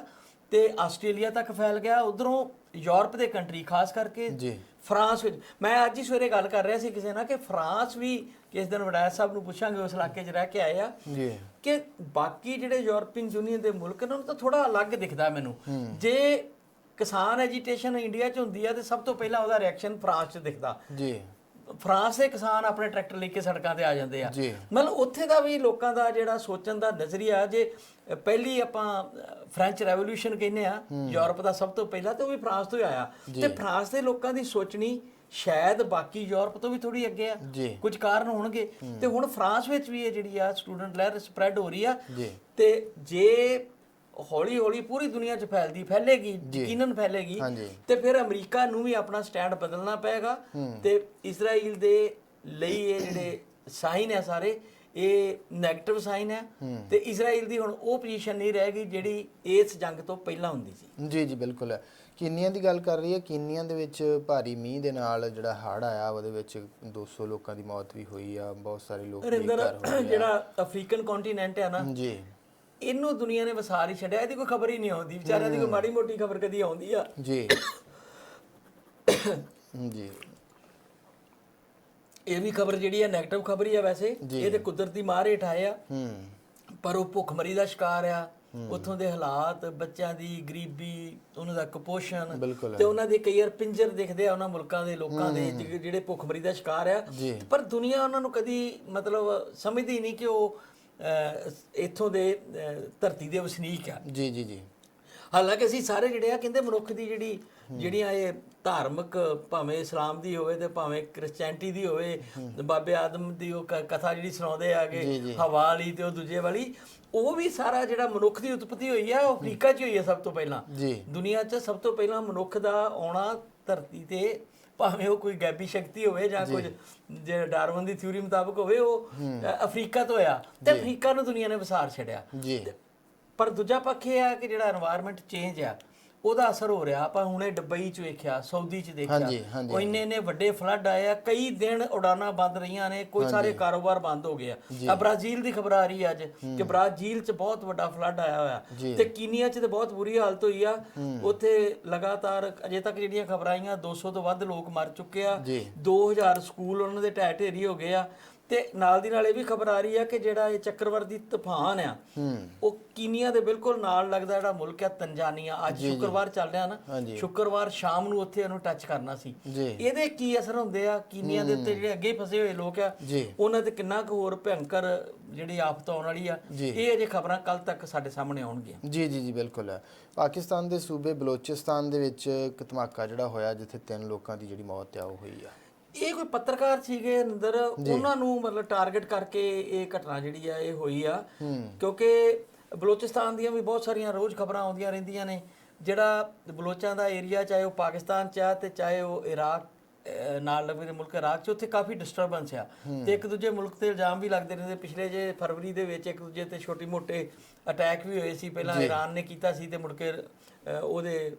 ਤੇ ਆਸਟ੍ਰੇਲੀਆ ਤੱਕ ਫੈਲ ਗਿਆ ਉਧਰੋਂ ਯੂਰਪ ਦੇ ਕੰਟਰੀ ਖਾਸ ਕਰਕੇ ਜੀ। ਫਰਾਂਸ ਵਿੱਚ। ਮੈਂ ਅੱਜ ਹੀ ਸਵੇਰੇ ਗੱਲ ਕਰ ਰਿਹਾ ਸੀ ਕਿਸੇ ਨਾਲ ਕਿ ਫਰਾਂਸ ਵੀ ਕਿਸ ਦਿਨ ਵਡਾਇਰ ਸਾਹਿਬ ਨੂੰ ਪੁੱਛਾਂਗੇ ਉਸ ਇਲਾਕੇ 'ਚ ਰਹਿ ਕੇ ਆਏ ਆ ਜੀ। ਕਿ ਬਾਕੀ ਜਿਹੜੇ ਯੂਰਪੀਅਨ ਯੂਨੀਅਨ ਦੇ ਮੁਲਕ ਨੇ ਉਹਨਾਂ ਤੋਂ ਥੋੜਾ ਅਲੱਗ ਦਿਖਦਾ ਮੈਨੂੰ। ਜੇ ਕਿਸਾਨ ਐਜੀਟੇਸ਼ਨ ਇੰਡੀਆ 'ਚ ਹੁੰਦੀ ਆ ਤੇ ਸਭ ਤੋਂ ਪਹਿਲਾਂ ਉਹਦਾ ਰਿਐਕਸ਼ਨ ਫਰਾਂਸ 'ਚ ਦਿਖਦਾ। ਜੀ। ਫਰਾਂਸ ਦੇ ਕਿਸਾਨ ਆਪਣੇ ਟਰੈਕਟਰ ਲੈ ਕੇ ਸੜਕਾਂ ਤੇ ਆ ਜਾਂਦੇ ਆ। ਮਤਲਬ ਉੱਥੇ ਦਾ ਵੀ ਲੋਕਾਂ ਦਾ ਜਿਹੜਾ ਸੋਚਣ ਦਾ ਨਜ਼ਰੀਆ ਜੇ ਪਹਿਲੀ ਆਪਾਂ ਫ੍ਰੈਂਚ ਰੈਵੋਲੂਸ਼ਨ ਕਹਿੰਦੇ ਆ ਯੂਰਪ ਦਾ ਸਭ ਤੋਂ ਪਹਿਲਾਂ ਤੇ ਉਹ ਵੀ ਫਰਾਂਸ ਤੋਂ ਆਇਆ। ਤੇ ਫਰਾਂਸ ਦੇ ਲੋਕਾਂ ਦੀ ਸੋਚਣੀ ਸ਼ਾਇਦ ਬਾਕੀ ਯੂਰਪ ਤੋਂ ਵੀ ਥੋੜੀ ਅੱਗੇ ਆ। ਕੁਝ ਕਾਰਨ ਹੋਣਗੇ। ਤੇ ਹੁਣ ਫਰਾਂਸ ਵਿੱਚ ਵੀ ਇਹ ਜਿਹੜੀ ਆ ਸਟੂਡੈਂਟ ਲਹਿਰ ਸਪਰੈਡ ਹੋ ਰਹੀ ਆ। ਤੇ ਜੇ ਹੌਲੀ ਹੌਲੀ ਪੂਰੀ ਦੁਨੀਆ 'ਚ ਫੈਲਦੀ ਫੈਲੇਗੀ ਯਕੀਨਨ ਫੈਲੇਗੀ। ਤੇ ਫਿਰ ਅਮਰੀਕਾ ਨੂੰ ਵੀ ਆਪਣਾ ਸਟੈਂਡ ਬਦਲਣਾ ਪਏਗਾ। ਤੇ ਇਜ਼ਰਾਈਲ ਦੇ ਲਈ ਇਹ ਜਿਹੜੇ ਸਾਈਨ ਆ ਸਾਰੇ ਇਹ 네ਗੇਟਿਵ ਸਾਈਨ ਹੈ। ਤੇ ਇਜ਼ਰਾਈਲ ਦੀ ਹੁਣ ਉਹ ਪੋਜੀਸ਼ਨ ਨਹੀਂ ਰਹੇਗੀ ਜਿਹੜੀ ਇਸ ਜੰਗ ਤੋਂ ਪਹਿਲਾਂ ਹੁੰਦੀ ਸੀ। ਜੀ ਜੀ ਬਿਲਕੁਲ ਕੀਨੀਆਂ ਦੀ ਗੱਲ ਕਰ ਰਹੀ ਹੈ ਕੀਨੀਆਂ ਦੇ ਵਿੱਚ ਭਾਰੀ ਮੀਂਹ ਦੇ ਨਾਲ ਜਿਹੜਾ ਹੜ੍ਹ ਆਇਆ ਉਹਦੇ ਵਿੱਚ 200 ਲੋਕਾਂ ਦੀ ਮੌਤ ਵੀ ਹੋਈ ਆ ਬਹੁਤ ਸਾਰੇ ਲੋਕ ਬੇਘਰ ਹੋ ਗਏ ਜਿਹੜਾ ਅਫਰੀਕਨ ਕੰਟੀਨੈਂਟ ਹੈ ਨਾ ਜੀ। ਇਹਨੂੰ ਦੁਨੀਆ ਨੇ ਵਸਾਰ ਹੀ ਛੱਡਿਆ ਇਹਦੀ ਕੋਈ ਖਬਰ ਹੀ ਨਹੀਂ ਆਉਂਦੀ ਵਿਚਾਰਿਆਂ ਦੀ ਕੋਈ ਮਾੜੀ ਮੋਟੀ ਖਬਰ ਕਦੀ ਆਉਂਦੀ ਆ। ਜੀ। ਜੀ। ਇਹ ਵੀ ਖਬਰ ਜਿਹੜੀ ਹੈ 네ਗੇਟਿਵ ਖਬਰ ਹੀ ਆ ਵੈਸੇ। ਇਹ ਤੇ ਕੁਦਰਤੀ ਮਾਰ ਹੇਠ ਆਏ ਆ। ਹੂੰ। ਪਰ ਉਹ ਭੁੱਖਮਰੀ ਦਾ ਸ਼ਿਕਾਰ ਆ। ਉੱਥੋਂ ਦੇ ਹਾਲਾਤ ਬੱਚਿਆਂ ਦੀ ਗਰੀਬੀ ਉਹਨਾਂ ਦਾ ਕੁਪੋਸ਼ਣ ਤੇ ਉਹਨਾਂ ਦੇ ਕਈ ਵਾਰ ਪਿੰਜਰ ਦਿਖਦੇ ਆ ਉਹਨਾਂ ਮੁਲਕਾਂ ਦੇ ਲੋਕਾਂ ਦੇ ਜਿਹੜੇ ਭੁੱਖਮਰੀ ਦਾ ਸ਼ਿਕਾਰ ਆ। ਪਰ ਦੁਨੀਆ ਉਹਨਾਂ ਨੂੰ ਕਦੀ ਮਤਲਬ ਸਮਝਦੀ ਨਹੀਂ ਕਿ ਉਹ ਇੱਥੋਂ ਦੇ ਧਰਤੀ ਦੇ ਵਸਨੀਕ ਆ। ਜੀ ਜੀ ਜੀ। ਹਾਲਾਂਕਿ ਅਸੀਂ ਸਾਰੇ ਜਿਹੜੇ ਆ ਕਹਿੰਦੇ ਮਨੁੱਖ ਦੀ ਜਿਹੜੀ ਜਿਹੜੀਆਂ ਇਹ ਧਾਰਮਿਕ ਭਾਵੇਂ ਇਸਲਾਮ ਦੀ ਹੋਵੇ ਤੇ ਭਾਵੇਂ ਕ੍ਰਿਸਚੀਅਨਟੀ ਦੀ ਹੋਵੇ ਬਾਬੇ ਆਦਮ ਦੀ ਉਹ ਕਥਾ ਜਿਹੜੀ ਸੁਣਾਉਂਦੇ ਆਗੇ। ਹਵਾ ਵਾਲੀ ਤੇ ਉਹ ਦੂਜੇ ਵਾਲੀ ਉਹ ਵੀ ਸਾਰਾ ਜਿਹੜਾ ਮਨੁੱਖ ਦੀ ਉਤਪਤੀ ਹੋਈ ਆ ਉਹ ਅਫਰੀਕਾ 'ਚ ਹੋਈ ਆ ਸਭ ਤੋਂ ਪਹਿਲਾਂ। ਜੀ। ਦੁਨੀਆ 'ਚ ਸਭ ਤੋਂ ਪਹਿਲਾਂ ਮਨੁੱਖ ਦਾ ਆਉਣਾ ਧਰਤੀ ਤੇ ਭਾਵੇਂ ਉਹ ਕੋਈ ਗੈਬੀ ਸ਼ਕਤੀ ਹੋਵੇ ਜਾਂ ਕੁਝ ਜੇ ਡਾਰਵਨ ਦੀ ਥਿਊਰੀ ਮੁਤਾਬਕ ਹੋਵੇ ਉਹ ਅਫਰੀਕਾ ਤੋਂ ਆਇਆ ਤੇ ਅਫਰੀਕਾ ਨੂੰ ਦੁਨੀਆ ਨੇ ਵਿਸਾਰ ਛੱਡਿਆ। ਪਰ ਦੂਜਾ ਪੱਖ ਇਹ ਆ ਕਿ ਜਿਹੜਾ এনवायरमेंट ਚੇਂਜ ਆ ਉਹਦਾ ਅਸਰ ਹੋ ਰਿਹਾ ਆਪਾਂ ਹੁਣੇ ਦੁਬਈ 'ਚ ਵੇਖਿਆ ਸਾਊਦੀ 'ਚ ਦੇਖਿਆ। ਹਾਂਜੀ, ਉਹ ਇੰਨੇ ਇੰਨੇ ਵੱਡੇ ਫਲੱਡ ਆਏ ਆ ਕਈ ਦਿਨ ਉਡਾਨਾਂ ਬੰਦ ਰਹੀਆਂ ਨੇ ਕੋਈ ਸਾਰੇ ਕਾਰੋਬਾਰ ਬੰਦ ਹੋ ਗਏ ਆ। ਆ ਬ੍ਰਾਜ਼ੀਲ ਦੀ ਖਬਰ ਆ ਰਹੀ ਹੈ ਅੱਜ ਕਿ ਬ੍ਰਾਜ਼ੀਲ 'ਚ ਬਹੁਤ ਵੱਡਾ ਫਲੱਡ ਆਇਆ ਹੋਇਆ। ਤੇ ਕੀਨੀਆ 'ਚ ਤੇ ਬਹੁਤ ਬੁਰੀ ਹਾਲਤ ਹੋਈ ਆ। ਉੱਥੇ ਲਗਾਤਾਰ ਅਜੇ ਤੱਕ ਜਿਹੜੀਆਂ ਖਬਰਾਂ ਆਈਆਂ 200 ਤੋਂ ਵੱਧ ਲੋਕ ਮਰ ਚੁੱਕੇ ਆ। ਜੀ। 2000 ਸਕੂਲ ਉਹਨਾਂ ਦੇ ਢਹਿ ਢੇਰੀ ਹੋ ਗਏ ਆ। ਤੇ ਨਾਲ ਦੀ ਨਾਲ ਇਹ ਵੀ ਖਬਰ ਆ ਰਹੀ ਆ ਕਿ ਜਿਹੜਾ ਇਹ ਚੱਕਰਵਾਦੀ ਤੂਫਾਨ ਆ ਉਹ ਕੀਨੀਆ ਦੇ ਬਿਲਕੁਲ ਨਾਲ ਲੱਗਦਾ ਜਿਹੜਾ ਮੁਲਕ ਆ ਤੰਜਾਨੀਆ ਅੱਜ ਸ਼ੁੱਕਰਵਾਰ ਚੱਲ ਰਿਹਾ ਨਾ। ਸ਼ੁੱਕਰਵਾਰ ਸ਼ਾਮ ਨੂੰ ਉੱਥੇ ਇਹਨੂੰ ਟੱਚ ਕਰਨਾ ਸੀ। ਇਹਦੇ ਕੀ ਅਸਰ ਹੁੰਦੇ ਆ? ਕੀਨੀਆ ਦੇ ਉੱਤੇ ਜਿਹੜੇ ਅੱਗੇ ਹੀ ਫਸੇ ਹੋਏ ਲੋਕ ਆ ਉਹਨਾਂ ਤੇ ਕਿੰਨਾ ਕੁ ਹੋਰ ਭਿਅੰਕਰ ਜਿਹੜੀ ਆਫਤ ਆਉਣ ਵਾਲੀ ਆ। ਇਹ ਅਜੇ ਖਬਰਾਂ ਕੱਲ ਤੱਕ ਸਾਡੇ ਸਾਹਮਣੇ ਆਉਣਗੀਆਂ। ਜੀ ਜੀ ਜੀ ਬਿਲਕੁਲ। ਹੈ ਪਾਕਿਸਤਾਨ ਦੇ ਸੂਬੇ ਬਲੋਚਿਸਤਾਨ ਦੇ ਵਿੱਚ ਇੱਕ ਧਮਾਕਾ ਜਿਹੜਾ ਹੋਇਆ ਜਿੱਥੇ ਤਿੰਨ ਲੋਕਾਂ ਦੀ ਜਿਹੜੀ ਮੌਤ ਆ ਉਹ ਹੋਈ ਆ। ਇਹ ਕੋਈ ਪੱਤਰਕਾਰ ਸੀਗੇ ਅੰਦਰ ਉਹਨਾਂ ਨੂੰ ਮਤਲਬ ਟਾਰਗੇਟ ਕਰਕੇ ਇਹ ਘਟਨਾ ਜਿਹੜੀ ਆ ਇਹ ਹੋਈ ਆ। ਕਿਉਂਕਿ ਬਲੋਚਿਸਤਾਨ ਦੀਆਂ ਵੀ ਬਹੁਤ ਸਾਰੀਆਂ ਰੋਜ਼ ਖਬਰਾਂ ਆਉਂਦੀਆਂ ਰਹਿੰਦੀਆਂ ਨੇ। ਜਿਹੜਾ ਬਲੋਚਾਂ ਦਾ ਏਰੀਆ ਚਾਹੇ ਉਹ ਪਾਕਿਸਤਾਨ ਚ ਆ ਤੇ ਚਾਹੇ ਉਹ ਇਰਾਕ ਨਾਲ ਲੱਗਦੇ ਮੁਲਕ ਇਰਾਕ ਚ ਉੱਥੇ ਕਾਫੀ ਡਿਸਟਰਬੈਂਸ ਆ। ਤੇ ਇੱਕ ਦੂਜੇ ਮੁਲਕ ਤੇ ਇਲਜ਼ਾਮ ਵੀ ਲੱਗਦੇ ਰਹਿੰਦੇ। ਪਿਛਲੇ ਜੇ ਫਰਵਰੀ ਦੇ ਵਿੱਚ ਇੱਕ ਦੂਜੇ ਤੇ ਛੋਟੀ ਮੋਟੇ ਅਟੈਕ ਵੀ ਹੋਏ ਸੀ। ਪਹਿਲਾਂ ਈਰਾਨ ਨੇ ਕੀਤਾ ਸੀ ਤੇ ਮੁੜ ਕੇ ਉਹਦੇ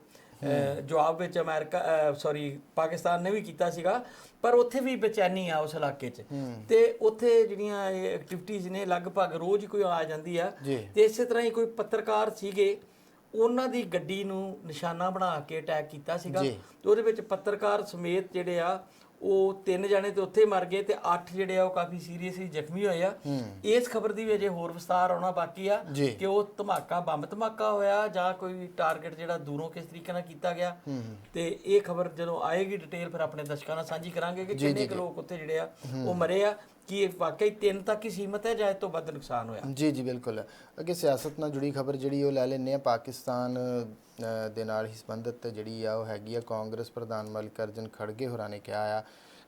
ਜਵਾਬ ਵਿੱਚ ਅਮਰੀਕਾ ਸੌਰੀ ਪਾਕਿਸਤਾਨ ਨੇ ਵੀ ਕੀਤਾ ਸੀਗਾ। ਪਰ ਉੱਥੇ ਵੀ ਬੇਚੈਨੀ ਆ ਉਸ ਇਲਾਕੇ 'ਚ ਤੇ ਉੱਥੇ ਜਿਹੜੀਆਂ ਐਕਟੀਵਿਟੀਜ਼ ਨੇ ਲਗਭਗ ਰੋਜ਼ ਕੋਈ ਆ ਜਾਂਦੀ ਆ। ਤੇ ਇਸੇ ਤਰ੍ਹਾਂ ਹੀ ਕੋਈ ਪੱਤਰਕਾਰ ਸੀਗੇ ਉਹਨਾਂ ਦੀ ਗੱਡੀ ਨੂੰ ਨਿਸ਼ਾਨਾ ਬਣਾ ਕੇ ਅਟੈਕ ਕੀਤਾ ਸੀਗਾ। ਤੇ ਉਹਦੇ ਵਿੱਚ ਪੱਤਰਕਾਰ ਸਮੇਤ ਜਿਹੜੇ ਆ ਉਹ ਤਿੰਨ ਜਣੇ ਤੇ ਉੱਥੇ ਮਰ ਗਏ ਤੇ ਅੱਠ ਜਿਹੜੇ ਆ ਉਹ ਕਾਫੀ ਸੀਰੀਅਸਲੀ ਜ਼ਖਮੀ ਹੋਏ ਆ। ਇਸ ਖਬਰ ਦੀ ਵੀ ਅਜੇ ਹੋਰ ਵਿਸਤਾਰ ਆਉਣਾ ਬਾਕੀ ਆ। ਕਿ ਉਹ ਧਮਾਕਾ ਬੰਬ ਧਮਾਕਾ ਹੋਇਆ ਜਾਂ ਕੋਈ ਟਾਰਗੇਟ ਜਿਹੜਾ ਦੂਰੋਂ ਕਿਸ ਤਰੀਕੇ ਨਾਲ ਕੀਤਾ ਗਿਆ। ਤੇ ਇਹ ਖਬਰ ਜਦੋਂ ਆਏਗੀ ਡਿਟੇਲ ਫਿਰ ਆਪਣੇ ਦਰਸ਼ਕਾਂ ਨਾਲ ਸਾਂਝੀ ਕਰਾਂਗੇ ਕਿ ਕਿੰਨੇ ਕੁ ਲੋਕ ਉੱਥੇ ਜਿਹੜੇ ਆ ਉਹ ਮਰੇ ਆ ਕੀ ਇਹ ਵਾਕਈ ਤਿੰਨ ਤੱਕ ਹੀ ਸੀਮਤ ਹੈ ਜਾਂ ਇਸ ਤੋਂ ਵੱਧ ਨੁਕਸਾਨ ਹੋਇਆ? ਜੀ ਜੀ ਬਿਲਕੁਲ। ਅੱਗੇ ਸਿਆਸਤ ਨਾਲ ਜੁੜੀ ਖਬਰ ਜਿਹੜੀ ਉਹ ਲੈ ਲੈਂਦੇ ਆ ਪਾਕਿਸਤਾਨ ਦੇ ਨਾਲ ਹੀ ਸੰਬੰਧਿਤ ਜਿਹੜੀ ਆ ਉਹ ਹੈਗੀ ਆ, ਕਾਂਗਰਸ ਪ੍ਰਧਾਨ ਮਲਿਕਾਰਜਨ ਖੜਗੇ ਹੋਰਾਂ ਨੇ ਕਿਹਾ ਆ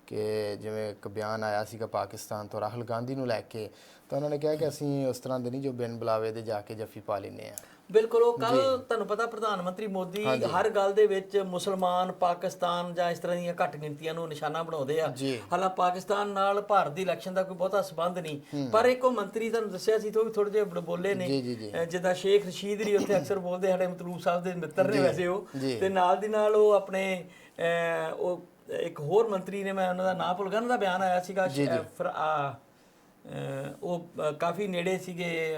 ਕਿ ਜਿਵੇਂ ਇੱਕ ਬਿਆਨ ਆਇਆ ਸੀਗਾ ਪਾਕਿਸਤਾਨ ਤੋਂ ਰਾਹੁਲ ਗਾਂਧੀ ਨੂੰ ਲੈ ਕੇ, ਤਾਂ ਉਹਨਾਂ ਨੇ ਕਿਹਾ ਕਿ ਅਸੀਂ ਉਸ ਤਰ੍ਹਾਂ ਦੇ ਨਹੀਂ ਜੋ ਬਿਨ ਬੁਲਾਵੇ ਦੇ ਜਾ ਕੇ ਜੱਫੀ ਪਾ ਲੈਨੇ ਆ ਬਿਲਕੁਲ ਉਹ ਕੱਲ ਤੁਹਾਨੂੰ ਪਤਾ ਪ੍ਰਧਾਨ ਮੰਤਰੀ ਮੋਦੀ ਹਰ ਗੱਲ ਦੇ ਵਿੱਚ ਮੁਸਲਮਾਨ ਪਾਕਿਸਤਾਨ ਜਾਂ ਇਸ ਤਰ੍ਹਾਂ ਦੀਆਂ ਘੱਟ ਗਿਣਤੀਆਂ ਨੂੰ ਨਿਸ਼ਾਨਾ ਬਣਾਉਂਦੇ ਆ। ਹਾਲਾਂ ਪਾਕਿਸਤਾਨ ਨਾਲ ਭਾਰਤ ਦੀ ਇਲੈਕਸ਼ਨ ਦਾ ਕੋਈ ਬਹੁਤਾ ਸਬੰਧ ਨਹੀਂ ਪਰ ਇੱਕ ਉਹ ਮੰਤਰੀ ਤੁਹਾਨੂੰ ਦੱਸਿਆ ਸੀ ਤੇ ਵੀ ਥੋੜੇ ਜਿਹਾ ਬੋਲੇ ਨੇ ਜਿੱਦਾਂ ਸ਼ੇਖ ਰਸ਼ੀਦ ਵੀ ਉੱਥੇ ਅਕਸਰ ਬੋਲਦੇ ਸਾਡੇ ਮਤਲੂਬ ਸਾਹਿਬ ਦੇ ਮਿੱਤਰ ਨੇ ਵੈਸੇ ਉਹ। ਤੇ ਨਾਲ ਦੀ ਨਾਲ ਉਹ ਆਪਣੇ ਉਹ ਇੱਕ ਹੋਰ ਮੰਤਰੀ ਨੇ ਮੈਂ ਉਹਨਾਂ ਦਾ ਨਾਮ ਭੁੱਲ ਗਿਆ ਉਹਨਾਂ ਦਾ ਬਿਆਨ ਆਇਆ ਸੀਗਾ ਉਹ ਕਾਫੀ ਨੇੜੇ ਸੀਗੇ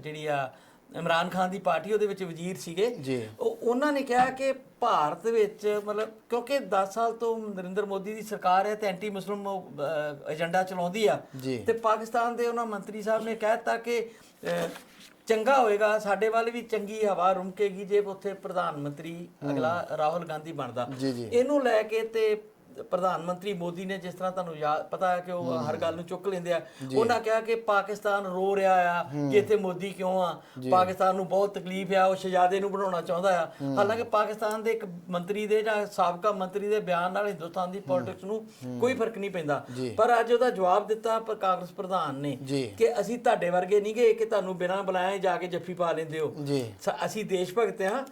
ਜਿਹੜੀ ਆ ਇਮਰਾਨ ਖਾਨ ਦੀ ਪਾਰਟੀ ਉਹਦੇ ਵਿੱਚ ਵਜ਼ੀਰ ਸੀਗੇ ਜੀ। ਉਹ ਉਹਨਾਂ ਨੇ ਕਿਹਾ ਕਿ ਭਾਰਤ ਵਿੱਚ ਮਤਲਬ ਕਿਉਂਕਿ 10 ਸਾਲ ਤੋਂ ਨਰਿੰਦਰ ਮੋਦੀ ਦੀ ਸਰਕਾਰ ਹੈ ਤੇ ਐਂਟੀ ਮੁਸਲਿਮ ਏਜੰਡਾ ਚਲਾਉਂਦੀ ਆ। ਤੇ ਪਾਕਿਸਤਾਨ ਦੇ ਉਹਨਾਂ ਮੰਤਰੀ ਸਾਹਿਬ ਨੇ ਕਹਿ ਦਿੱਤਾ ਕਿ ਚੰਗਾ ਹੋਏਗਾ ਸਾਡੇ ਵੱਲ ਵੀ ਚੰਗੀ ਹਵਾ ਰੁਮਕੇਗੀ ਜੇ ਉੱਥੇ ਪ੍ਰਧਾਨ ਮੰਤਰੀ ਅਗਲਾ ਰਾਹੁਲ ਗਾਂਧੀ ਬਣਦਾ। ਇਹਨੂੰ ਲੈ ਕੇ ਤੇ ਪ੍ਰਧਾਨ ਮੰਤਰੀ ਮੋਦੀ ਨੇ ਜਿਸ ਤਰ੍ਹਾਂ ਤੁਹਾਨੂੰ ਯਾਦ ਪਤਾ ਹੈ ਕਿ ਉਹ ਹਰ ਗੱਲ ਨੂੰ ਚੁੱਕ ਲੈਂਦੇ ਆ। ਉਹਨਾਂ ਕਿਹਾ ਕਿ ਪਾਕਿਸਤਾਨ ਰੋ ਰਿਹਾ ਆ ਕਿ ਇੱਥੇ ਮੋਦੀ ਕਿਉਂ ਆ? ਪਾਕਿਸਤਾਨ ਨੂੰ ਬਹੁਤ ਤਕਲੀਫ ਆ ਉਹ ਸ਼ਹਜ਼ਾਦੇ ਨੂੰ ਬਣਾਉਣਾ ਚਾਹੁੰਦਾ ਆ। ਹਾਲਾਂਕਿ ਪਾਕਿਸਤਾਨ ਦੇ ਇੱਕ ਮੰਤਰੀ ਦੇ ਜਾਂ ਸਾਬਕਾ ਮੰਤਰੀ ਦੇ ਬਿਆਨ ਨਾਲ ਹਿੰਦੁਸਤਾਨ ਦੀ ਪੋਲਿਟਿਕਸ ਨੂੰ ਕੋਈ ਫ਼ਰਕ ਨਹੀਂ ਪੈਂਦਾ। ਪਰ ਅੱਜ ਉਹਦਾ ਜਵਾਬ ਦਿੱਤਾ ਪਰ ਕਾਂਗਰਸ ਪ੍ਰਧਾਨ ਨੇ। ਕਿ ਅਸੀਂ ਤੁਹਾਡੇ ਵਰਗੇ ਨਹੀਂ ਗਏ ਕਿ ਤੁਹਾਨੂੰ ਬਿਨਾਂ ਬੁਲਾਏ ਜਾ ਕੇ ਜੱਫੀ ਪਾ ਲੈਂਦੇ ਹੋ। ਅਸੀਂ ਦੇਸ਼ ਭਗਤ ਹਾਂ